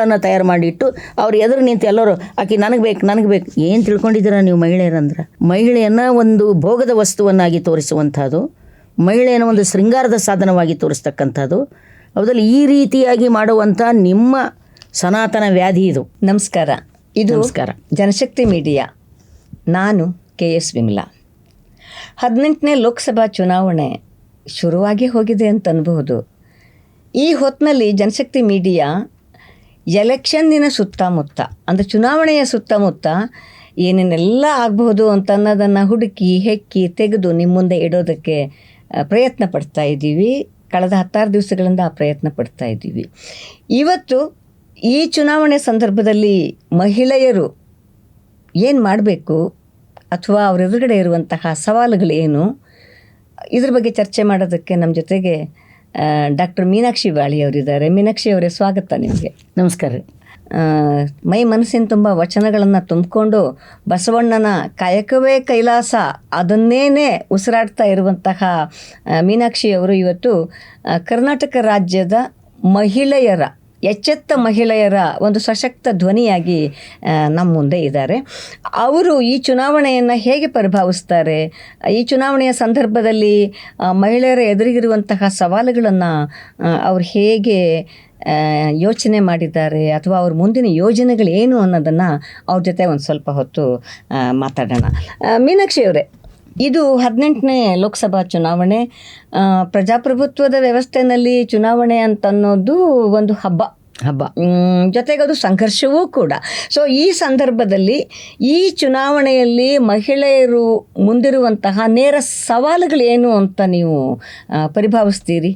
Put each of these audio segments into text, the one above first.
ಗುಂಪುಗಳನ್ನು ತಯಾರು ಮಾಡಿಟ್ಟು ಅವ್ರು ಎದುರು ನಿಂತು ಎಲ್ಲರೂ ಆಕೆ ನನಗೆ ಬೇಕು ನನಗೆ ಬೇಕು. ಏನು ತಿಳ್ಕೊಂಡಿದ್ದೀರಾ ನೀವು ಮಹಿಳೆಯರಂದ್ರೆ? ಮಹಿಳೆಯನ್ನು ಒಂದು ಭೋಗದ ವಸ್ತುವನ್ನಾಗಿ ತೋರಿಸುವಂಥದ್ದು ಮಹಿಳೆಯನ್ನು ಒಂದು ಶೃಂಗಾರದ ಸಾಧನವಾಗಿ ತೋರಿಸ್ತಕ್ಕಂಥದ್ದು ಅದರಲ್ಲಿ ಈ ರೀತಿಯಾಗಿ ಮಾಡುವಂಥ ನಿಮ್ಮ ಸನಾತನ ವ್ಯಾಧಿ ಇದು. ನಮಸ್ಕಾರ. ಇದು ನಮಸ್ಕಾರ. ಜನಶಕ್ತಿ ಮೀಡಿಯಾ. ನಾನು ಕೆ ಎಸ್ ವಿಮಲಾ. ಹದಿನೆಂಟನೇ ಲೋಕಸಭಾ ಚುನಾವಣೆ ಶುರುವಾಗಿ ಹೋಗಿದೆ ಅಂತ ಅನ್ಬಹುದು. ಈ ಹೊತ್ತಿನಲ್ಲಿ ಜನಶಕ್ತಿ ಮೀಡಿಯಾ ಎಲೆಕ್ಷನ್ನಿನ ಸುತ್ತಮುತ್ತ, ಅಂದರೆ ಚುನಾವಣೆಯ ಸುತ್ತಮುತ್ತ ಏನೇನೆಲ್ಲ ಆಗಬಹುದು ಅಂತ ಅನ್ನೋದನ್ನು ಹುಡುಕಿ, ಹೆಕ್ಕಿ, ತೆಗೆದು ನಿಮ್ಮ ಮುಂದೆ ಇಡೋದಕ್ಕೆ ಪ್ರಯತ್ನ ಪಡ್ತಾ ಇದ್ದೀವಿ. ಕಳೆದ ಹತ್ತಾರು ದಿವಸಗಳಿಂದ ಆ ಪ್ರಯತ್ನ ಪಡ್ತಾ ಇದ್ದೀವಿ. ಇವತ್ತು ಈ ಚುನಾವಣೆ ಸಂದರ್ಭದಲ್ಲಿ ಮಹಿಳೆಯರು ಏನು ಮಾಡಬೇಕು? ಅಥವಾ ಅವ್ರ ಎದುರುಗಡೆ ಇರುವಂತಹ ಸವಾಲುಗಳೇನು? ಇದ್ರ ಬಗ್ಗೆ ಚರ್ಚೆ ಮಾಡೋದಕ್ಕೆ ನಮ್ಮ ಜೊತೆಗೆ ಡಾಕ್ಟರ್ ಮೀನಾಕ್ಷಿ ಬಾಳಿ ಅವರಿದ್ದಾರೆ. ಮೀನಾಕ್ಷಿ ಅವರೇ ಸ್ವಾಗತ ನಿಮಗೆ. ನಮಸ್ಕಾರ ಮೈ ಮನಸ್ಸಿನ ತುಂಬ ವಚನಗಳನ್ನು ತುಂಬಿಕೊಂಡು ಬಸವಣ್ಣನ ಕಾಯಕವೇ ಕೈಲಾಸ ಅದನ್ನೇನೆ ಉಸಿರಾಡ್ತಾ ಇರುವಂತಹ ಮೀನಾಕ್ಷಿ ಅವರು ಇವತ್ತು ಕರ್ನಾಟಕ ರಾಜ್ಯದ ಮಹಿಳೆಯರ ಎಚ್ಚೆತ್ತ ಮಹಿಳೆಯರ ಒಂದು ಸಶಕ್ತ ಧ್ವನಿಯಾಗಿ ನಮ್ಮ ಮುಂದೆ ಇದ್ದಾರೆ. ಅವರು ಈ ಚುನಾವಣೆಯನ್ನು ಹೇಗೆ ಪ್ರಭಾವಿಸ್ತಾರೆ? ಈ ಚುನಾವಣೆಯ ಸಂದರ್ಭದಲ್ಲಿ ಮಹಿಳೆಯರ ಎದುರಿಗಿರುವಂತಹ ಸವಾಲುಗಳನ್ನು ಅವ್ರು ಹೇಗೆ ಯೋಚನೆ ಮಾಡಿದ್ದಾರೆ? ಅಥವಾ ಅವ್ರ ಮುಂದಿನ ಯೋಜನೆಗಳು ಏನು ಅನ್ನೋದನ್ನು ಅವ್ರ ಜೊತೆ ಒಂದು ಸ್ವಲ್ಪ ಹೊತ್ತು ಮಾತಾಡೋಣ. ಮೀನಾಕ್ಷಿ ಅವರೇ ಇದು ಹದಿನೆಂಟನೇ ಲೋಕಸಭಾ ಚುನಾವಣೆ. ಪ್ರಜಾಪ್ರಭುತ್ವದ ವ್ಯವಸ್ಥೆಯಲ್ಲಿ ಚುನಾವಣೆ ಅಂತ ಅನ್ನೋದು ಒಂದು ಹಬ್ಬ. ಹಬ್ಬ. ಜೊತೆಗೆ ಅದು ಸಂಘರ್ಷವೂ ಕೂಡ. ಸೊ ಈ ಸಂದರ್ಭದಲ್ಲಿ ಈ ಚುನಾವಣೆಯಲ್ಲಿ ಮಹಿಳೆಯರು ಮುಂದಿರುವಂತಹ ನೇರ ಸವಾಲುಗಳೇನು ಅಂತ ನೀವು ಪರಿಭಾವಿಸ್ತೀರಿ?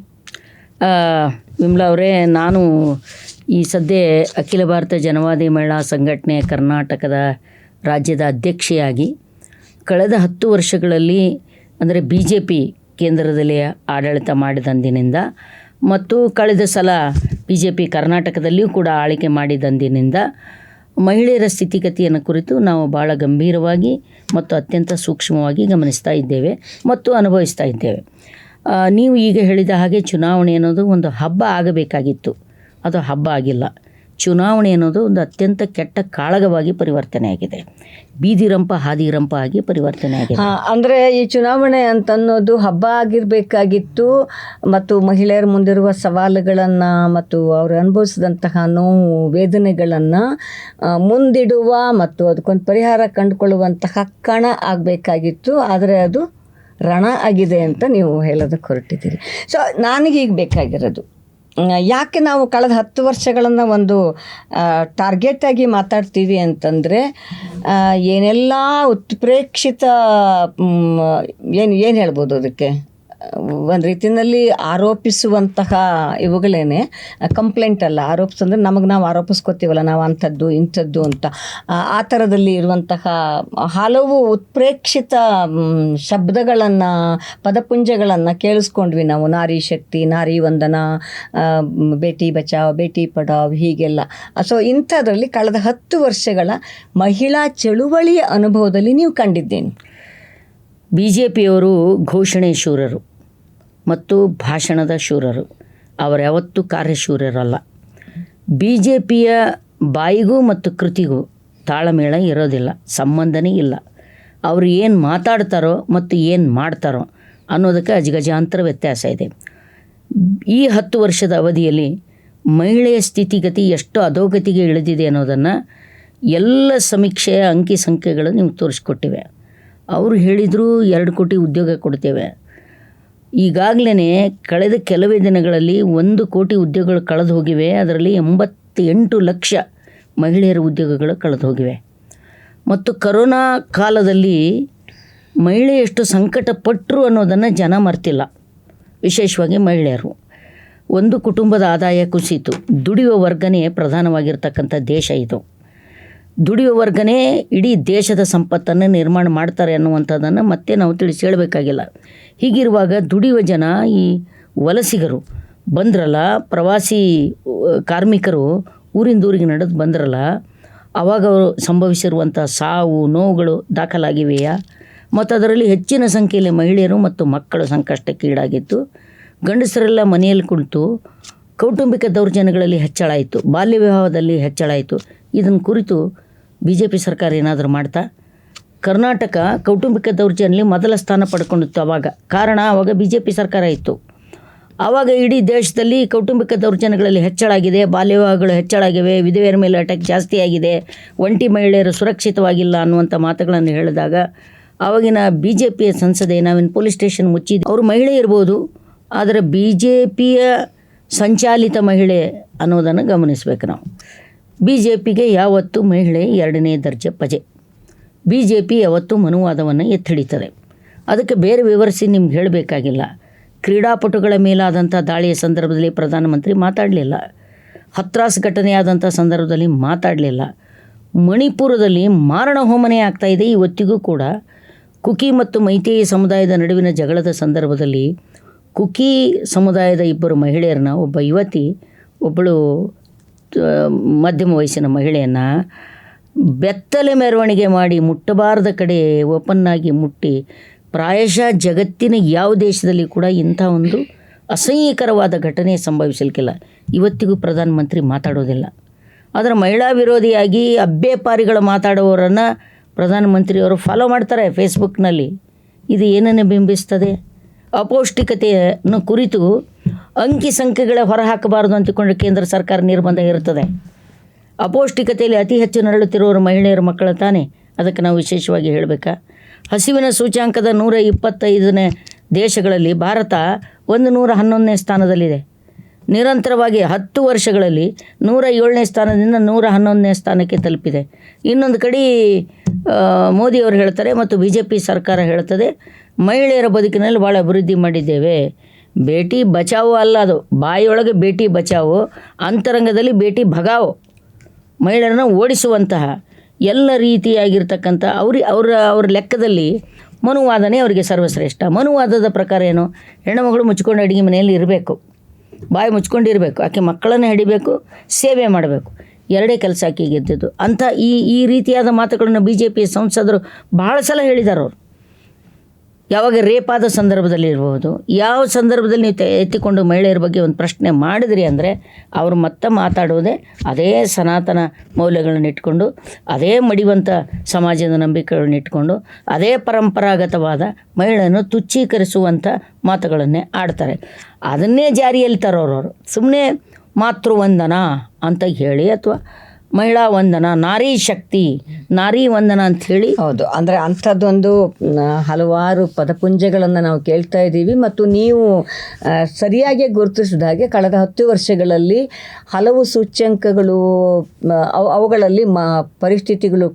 ವಿಮ್ಲಾ ಅವರೇ ನಾನು ಈ ಸದ್ಯ ಅಖಿಲ ಭಾರತ ಜನವಾದಿ ಮಹಿಳಾ ಸಂಘಟನೆ ಕರ್ನಾಟಕದ ರಾಜ್ಯದ ಅಧ್ಯಕ್ಷೆಯಾಗಿ ಕಳೆದ ಹತ್ತು ವರ್ಷಗಳಲ್ಲಿ ಅಂದರೆ ಬಿ ಜೆ ಪಿ ಕೇಂದ್ರದಲ್ಲಿ ಆಡಳಿತ ಮಾಡಿದಂದಿನಿಂದ ಮತ್ತು ಕಳೆದ ಸಲ ಬಿ ಜೆ ಪಿ ಕರ್ನಾಟಕದಲ್ಲಿಯೂ ಕೂಡ ಆಳ್ವಿಕೆ ಮಾಡಿದಂದಿನಿಂದ ಮಹಿಳೆಯರ ಸ್ಥಿತಿಗತಿಯನ್ನು ಕುರಿತು ನಾವು ಭಾಳ ಗಂಭೀರವಾಗಿ ಮತ್ತು ಅತ್ಯಂತ ಸೂಕ್ಷ್ಮವಾಗಿ ಗಮನಿಸ್ತಾ ಇದ್ದೇವೆ ಮತ್ತು ಅನುಭವಿಸ್ತಾ ಇದ್ದೇವೆ. ನೀವು ಈಗ ಹೇಳಿದ ಹಾಗೆ ಚುನಾವಣೆ ಅನ್ನೋದು ಒಂದು ಹಬ್ಬ ಆಗಬೇಕಾಗಿತ್ತು. ಅದು ಹಬ್ಬ ಆಗಿಲ್ಲ. ಚುನಾವಣೆ ಅನ್ನೋದು ಒಂದು ಅತ್ಯಂತ ಕೆಟ್ಟ ಕಾಳಗವಾಗಿ ಪರಿವರ್ತನೆ ಆಗಿದೆ ಬೀದಿರಂಪ ಹಾದಿರಂಪ ಆಗಿ ಪರಿವರ್ತನೆ ಆಗಿದೆ ಅಂದರೆ ಈ ಚುನಾವಣೆ ಅಂತ ಅನ್ನೋದು ಹಬ್ಬ ಆಗಿರಬೇಕಾಗಿತ್ತು ಮತ್ತು ಮಹಿಳೆಯರ ಮುಂದಿರುವ ಸವಾಲುಗಳನ್ನು ಮತ್ತು ಅವರು ಅನುಭವಿಸಿದಂತಹ ನೋವು, ವೇದನೆಗಳನ್ನು ಮುಂದಿಡುವ ಮತ್ತು ಅದಕ್ಕೊಂದು ಪರಿಹಾರ ಕಂಡುಕೊಳ್ಳುವಂತಹ ಕಣ ಆಗಬೇಕಾಗಿತ್ತು. ಆದರೆ ಅದು ರಣ ಆಗಿದೆ ಅಂತ ನೀವು ಹೇಳೋದಕ್ಕೆ ಹೊರಟಿದ್ದೀರಿ. ಸೊ ನನಗೀಗ ಬೇಕಾಗಿರೋದು. ಯಾಕೆ ನಾವು ಕಳೆದ ಹತ್ತು ವರ್ಷಗಳನ್ನು ಒಂದು ಟಾರ್ಗೆಟ್ ಆಗಿ ಮಾತಾಡ್ತೀವಿ ಅಂತಂದರೆ ಏನೆಲ್ಲ ಉತ್ಪ್ರೇಕ್ಷಿತ ಏನು ಏನು ಹೇಳ್ಬೋದು ಅದಕ್ಕೆ? ಒಂದು ರೀತಿಯಲ್ಲಿ ಆರೋಪಿಸುವಂತಹ ಇವುಗಳೇನೆ ಕಂಪ್ಲೇಂಟ್ ಅಲ್ಲ. ಆರೋಪಿಸಂದ್ರೆ ನಮಗೆ ನಾವು ಆರೋಪಿಸ್ಕೋತೀವಲ್ಲ ನಾವು ಅಂಥದ್ದು ಇಂಥದ್ದು ಅಂತ. ಆ, ಥರದಲ್ಲಿ ಇರುವಂತಹ ಹಲವು ಉತ್ಪ್ರೇಕ್ಷಿತ ಶಬ್ದಗಳನ್ನು ಪದಪುಂಜಗಳನ್ನು ಕೇಳಿಸ್ಕೊಂಡ್ವಿ ನಾವು. ನಾರಿ ಶಕ್ತಿ ನಾರಿ ವಂದನ ಬೇಟಿ ಬಚಾವ್ ಭೇಟಿ ಪಡಾವ್ ಹೀಗೆಲ್ಲ. ಸೊ ಇಂಥದ್ರಲ್ಲಿ ಕಳೆದ ಹತ್ತು ವರ್ಷಗಳ ಮಹಿಳಾ ಚಳುವಳಿಯ ಅನುಭವದಲ್ಲಿ ನೀವು ಕಂಡಿದ್ದೇನೆ? ಬಿ ಜೆ ಪಿಯವರು ಘೋಷಣೆ ಮತ್ತು ಭಾಷಣದ ಶೂರರು. ಅವರು ಯಾವತ್ತೂ ಕಾರ್ಯಶೂರರಲ್ಲ. ಬಿ ಜೆ ಪಿಯ ಬಾಯಿಗೂ ಮತ್ತು ಕೃತಿಗೂ ತಾಳಮೇಳ ಇರೋದಿಲ್ಲ, ಸಂಬಂಧನೇ ಇಲ್ಲ. ಅವರು ಏನು ಮಾತಾಡ್ತಾರೋ ಮತ್ತು ಏನು ಮಾಡ್ತಾರೋ ಅನ್ನೋದಕ್ಕೆ ಅಜಗಜಾಂತರ ವ್ಯತ್ಯಾಸ ಇದೆ. ಈ ಹತ್ತು ವರ್ಷದ ಅವಧಿಯಲ್ಲಿ ಮಹಿಳೆಯ ಸ್ಥಿತಿಗತಿ ಎಷ್ಟು ಅಧೋಗತಿಗೆ ಇಳಿದಿದೆ ಅನ್ನೋದನ್ನು ಎಲ್ಲ ಸಮೀಕ್ಷೆಯ ಅಂಕಿ ಸಂಖ್ಯೆಗಳು ನಿಮ್ಗೆ ತೋರಿಸ್ಕೊಟ್ಟಿವೆ. ಅವರು ಹೇಳಿದರೂ ಎರಡು ಕೋಟಿ ಉದ್ಯೋಗ ಕೊಡ್ತೇವೆ. ಈಗಾಗಲೇ ಕಳೆದ ಕೆಲವೇ ದಿನಗಳಲ್ಲಿ ಒಂದು ಕೋಟಿ ಉದ್ಯೋಗಗಳು ಕಳೆದು ಹೋಗಿವೆ. ಅದರಲ್ಲಿ ಎಂಬತ್ತೆಂಟು ಲಕ್ಷ ಮಹಿಳೆಯರ ಉದ್ಯೋಗಗಳು ಕಳೆದು ಹೋಗಿವೆ. ಮತ್ತು ಕರೋನಾ ಕಾಲದಲ್ಲಿ ಮಹಿಳೆ ಎಷ್ಟು ಸಂಕಟ ಪಟ್ಟರು ಅನ್ನೋದನ್ನು ಜನ ಮರ್ತಿಲ್ಲ. ವಿಶೇಷವಾಗಿ ಮಹಿಳೆಯರು. ಒಂದು ಕುಟುಂಬದ ಆದಾಯ ಕುಸಿತು ದುಡಿಯುವ ವರ್ಗನೇ ಪ್ರಧಾನವಾಗಿರ್ತಕ್ಕಂಥ ದೇಶ ಇದು. ದುಡಿಯುವ ವರ್ಗನೇ ಇಡೀ ದೇಶದ ಸಂಪತ್ತನ್ನು ನಿರ್ಮಾಣ ಮಾಡ್ತಾರೆ ಅನ್ನುವಂಥದ್ದನ್ನು ಮತ್ತೆ ನಾವು ತಿಳಿಸಿ ಹೇಳಬೇಕಾಗಿಲ್ಲ. ಹೀಗಿರುವಾಗ ದುಡಿಯುವ ಜನ ಈ ವಲಸಿಗರು. ಬಂದ್ರಲ್ಲ, ಪ್ರವಾಸಿ ಕಾರ್ಮಿಕರು ಊರಿಂದ ಊರಿಗೆ ನಡೆದು ಬಂದ್ರಲ್ಲ ಆವಾಗ ಅವರು ಸಂಭವಿಸಿರುವಂಥ ಸಾವು, ನೋವುಗಳು ದಾಖಲಾಗಿವೆಯಾ? ಮತ್ತು ಅದರಲ್ಲಿ ಹೆಚ್ಚಿನ ಸಂಖ್ಯೆಯಲ್ಲಿ ಮಹಿಳೆಯರು ಮತ್ತು ಮಕ್ಕಳು ಸಂಕಷ್ಟಕ್ಕೆ ಈಡಾಗಿತ್ತು ಗಂಡಸರೆಲ್ಲ ಮನೆಯಲ್ಲಿ ಕುಳಿತು ಕೌಟುಂಬಿಕ ದೌರ್ಜನ್ಯಗಳಲ್ಲಿ ಹೆಚ್ಚಳ ಆಯಿತು ಬಾಲ್ಯ ವಿವಾಹದಲ್ಲಿ ಹೆಚ್ಚಳ ಆಯಿತು ಇದನ್ನು ಕುರಿತು ಬಿ ಜೆ ಪಿ ಸರ್ಕಾರ ಏನಾದರೂ ಮಾಡ್ತಾ? ಕರ್ನಾಟಕ ಕೌಟುಂಬಿಕ ದೌರ್ಜನ್ಯಲ್ಲಿ ಮೊದಲ ಸ್ಥಾನ ಪಡ್ಕೊಂಡಿತ್ತು ಅವಾಗ. ಕಾರಣ ಆವಾಗ ಬಿ ಜೆ ಪಿ ಸರ್ಕಾರ ಇತ್ತು. ಆವಾಗ ಇಡೀ ದೇಶದಲ್ಲಿ ಕೌಟುಂಬಿಕ ದೌರ್ಜನ್ಯಗಳಲ್ಲಿ ಹೆಚ್ಚಳ ಆಗಿದೆ ಬಾಲ್ಯ ವಿವಾಹಗಳು ಹೆಚ್ಚಳ ಆಗಿವೆ, ವಿಧವೆಯರ ಮೇಲೆ ಅಟ್ಯಾಕ್ ಜಾಸ್ತಿ ಆಗಿದೆ, ಒಂಟಿ ಮಹಿಳೆಯರು ಸುರಕ್ಷಿತವಾಗಿಲ್ಲ ಅನ್ನುವಂಥ ಮಾತುಗಳನ್ನು ಹೇಳಿದಾಗ ಆವಾಗಿನ ಬಿ ಜೆ ಪಿಯ ಸಂಸದೆ ನಾವೇನು ಪೊಲೀಸ್ ಸ್ಟೇಷನ್ ಮುಚ್ಚಿದ್ದು ಅವರು ಮಹಿಳೆ ಇರ್ಬೋದು, ಆದರೆ ಬಿ ಜೆ ಪಿಯ ಸಂಚಾಲಿತ ಮಹಿಳೆ ಅನ್ನೋದನ್ನು ಗಮನಿಸಬೇಕು ನಾವು. ಬಿ ಜೆ ಪಿಗೆ ಯಾವತ್ತೂ ಮಹಿಳೆ ಎರಡನೇ ದರ್ಜೆ ಪ್ರಜೆ ಬಿ ಜೆ ಪಿ ಯಾವತ್ತೂ ಮನುವಾದವನ್ನು ಎತ್ತಿಡಿತದೆ. ಅದಕ್ಕೆ ಬೇರೆ ವಿವರಿಸಿ ನಿಮ್ಗೆ ಹೇಳಬೇಕಾಗಿಲ್ಲ. ಕ್ರೀಡಾಪಟುಗಳ ಮೇಲಾದಂಥ ದಾಳಿಯ ಸಂದರ್ಭದಲ್ಲಿ ಪ್ರಧಾನಮಂತ್ರಿ ಮಾತಾಡಲಿಲ್ಲ. ಹತ್ರಾಸ್ ಘಟನೆಯಾದಂಥ ಸಂದರ್ಭದಲ್ಲಿ ಮಾತಾಡಲಿಲ್ಲ. ಮಣಿಪುರದಲ್ಲಿ ಮಾರಣ ಹೋಮನೆ ಆಗ್ತಾ ಇದೆ ಇವತ್ತಿಗೂ ಕೂಡ. ಕುಕಿ ಮತ್ತು ಮೈತೇಯಿ ಸಮುದಾಯದ ನಡುವಿನ ಜಗಳದ ಸಂದರ್ಭದಲ್ಲಿ ಕುಕಿ ಸಮುದಾಯದ ಇಬ್ಬರು ಮಹಿಳೆಯರನ್ನ ಒಬ್ಬ ಯುವತಿ, ಒಬ್ಬಳು ಮಧ್ಯಮ ವಯಸ್ಸಿನ ಮಹಿಳೆಯನ್ನು ಬೆತ್ತಲೆ ಮೆರವಣಿಗೆ ಮಾಡಿ ಮುಟ್ಟಬಾರದ ಕಡೆ ಓಪನ್ನಾಗಿ ಮುಟ್ಟಿ, ಪ್ರಾಯಶಃ ಜಗತ್ತಿನ ಯಾವ ದೇಶದಲ್ಲಿ ಕೂಡ ಇಂಥ ಒಂದು ಅಸಹ್ಯಕರವಾದ ಘಟನೆ ಸಂಭವಿಸಲಿಕ್ಕಿಲ್ಲ. ಇವತ್ತಿಗೂ ಪ್ರಧಾನಮಂತ್ರಿ ಮಾತಾಡೋದಿಲ್ಲ. ಆದರೆ ಮಹಿಳಾ ವಿರೋಧಿಯಾಗಿ ಅಬ್ಬೆಪಾರಿಗಳು ಮಾತಾಡುವವರನ್ನು ಪ್ರಧಾನಮಂತ್ರಿಯವರು ಫಾಲೋ ಮಾಡ್ತಾರೆ ಫೇಸ್ಬುಕ್ನಲ್ಲಿ ಇದು ಏನನ್ನು ಬಿಂಬಿಸ್ತದೆ? ಅಪೌಷ್ಟಿಕತೆಯನ್ನು ಕುರಿತು ಅಂಕಿ ಸಂಖ್ಯೆಗಳ ಹೊರಹಾಕಬಾರದು ಅಂತಿಕೊಂಡು ಕೇಂದ್ರ ಸರ್ಕಾರ ನಿರ್ಬಂಧ ಇರುತ್ತದೆ ಅಪೌಷ್ಟಿಕತೆಯಲ್ಲಿ ಅತಿ ಹೆಚ್ಚು ನರಳುತ್ತಿರುವವರು ಮಹಿಳೆಯರ ಮಕ್ಕಳ ತಾನೇ? ಅದಕ್ಕೆ ನಾವು ವಿಶೇಷವಾಗಿ ಹೇಳಬೇಕಾ? ಹಸಿವಿನ ಸೂಚ್ಯಾಂಕದ ನೂರ ಇಪ್ಪತ್ತೈದನೇ ದೇಶಗಳಲ್ಲಿ ಭಾರತ ಒಂದು ನೂರ ಹನ್ನೊಂದನೇ ಸ್ಥಾನದಲ್ಲಿದೆ. ನಿರಂತರವಾಗಿ ಹತ್ತು ವರ್ಷಗಳಲ್ಲಿ ನೂರ ಏಳನೇ ಸ್ಥಾನದಿಂದ ನೂರ ಹನ್ನೊಂದನೇ ಸ್ಥಾನಕ್ಕೆ ತಲುಪಿದೆ. ಇನ್ನೊಂದು ಕಡೆ ಮೋದಿಯವರು ಹೇಳ್ತಾರೆ ಮತ್ತು ಬಿ ಜೆ ಪಿ ಸರ್ಕಾರ ಹೇಳ್ತದೆ ಮಹಿಳೆಯರ ಬದುಕಿನಲ್ಲಿ ಭಾಳ ಅಭಿವೃದ್ಧಿ ಮಾಡಿದ್ದೇವೆ. ಬೇಟಿ ಬಚಾವೋ ಅಲ್ಲ ಅದು, ಬಾಯಿಯೊಳಗೆ ಬೇಟಿ ಬಚಾವೋ, ಅಂತರಂಗದಲ್ಲಿ ಬೇಟಿ ಭಗಾವೋ. ಮಹಿಳೆಯರನ್ನ ಓಡಿಸುವಂತಹ ಎಲ್ಲ ರೀತಿಯಾಗಿರ್ತಕ್ಕಂಥ ಅವ್ರಿ ಅವರ ಅವ್ರ ಲೆಕ್ಕದಲ್ಲಿ ಮನುವಾದನೆ ಅವರಿಗೆ ಸರ್ವಶ್ರೇಷ್ಠ. ಮನುವಾದದ ಪ್ರಕಾರ ಏನು? ಹೆಣ್ಣುಮಗಳು ಮುಚ್ಕೊಂಡು ಅಡುಗೆ ಮನೆಯಲ್ಲಿ ಇರಬೇಕು. ಬಾಯಿ ಮುಚ್ಕೊಂಡಿರಬೇಕು. ಆಕೆ ಮಕ್ಕಳನ್ನು ಹಿಡಿಬೇಕು, ಸೇವೆ ಮಾಡಬೇಕು. ಎರಡೇ ಕೆಲಸ ಆಕೆ ಗೆದ್ದಿದ್ದು. ಅಂಥ ಈ ಈ ರೀತಿಯಾದ ಮಾತುಗಳನ್ನು ಬಿ ಜೆ ಪಿ ಸಂಸದರು ಭಾಳ ಸಲ ಹೇಳಿದ್ದಾರೆ ಅವರು ಯಾವಾಗ ರೇಪಾದ ಸಂದರ್ಭದಲ್ಲಿ ಇರಬಹುದು ಯಾವ ಸಂದರ್ಭದಲ್ಲಿ ನೀವು ಎತ್ತಿಕೊಂಡು ಮಹಿಳೆಯರ ಬಗ್ಗೆ ಒಂದು ಪ್ರಶ್ನೆ ಮಾಡಿದ್ರಿ ಅಂದರೆ ಅವರು ಮತ್ತೆ ಮಾತಾಡೋದೇ ಅದೇ ಸನಾತನ ಮೌಲ್ಯಗಳನ್ನು ಇಟ್ಕೊಂಡು, ಅದೇ ಮಡಿವಂತ ಸಮಾಜದ ನಂಬಿಕೆಗಳನ್ನ ಇಟ್ಕೊಂಡು, ಅದೇ ಪರಂಪರಾಗತವಾದ ಮಹಿಳೆಯನ್ನು ತುಚ್ಛೀಕರಿಸುವಂಥ ಮಾತುಗಳನ್ನೇ ಆಡ್ತಾರೆ. ಅದನ್ನೇ ಜಾರಿಯಲ್ಲಿ ತರೋರವರು. ಸುಮ್ಮನೆ ಮಾತೃವಂದನಾ ಅಂತ ಹೇಳಿ ಅಥವಾ ಮಹಿಳಾ ವಂದನ, ನಾರಿ ಶಕ್ತಿ, ನಾರಿ ವಂದನ ಅಂತ ಹೇಳಿ ಹೌದು. ಅಂದರೆ ಅಂಥದ್ದೊಂದು ಹಲವಾರು ಪದಪುಂಜಗಳನ್ನು ನಾವು ಕೇಳ್ತಾ ಇದ್ದೀವಿ. ಮತ್ತು ನೀವು ಸರಿಯಾಗಿ ಗುರುತಿಸಿದ ಹಾಗೆ ಕಳೆದ ಹತ್ತು ವರ್ಷಗಳಲ್ಲಿ ಹಲವು ಸೂಚ್ಯಂಕಗಳು ಅವು, ಅವುಗಳಲ್ಲಿ ಮ, ಪರಿಸ್ಥಿತಿಗಳು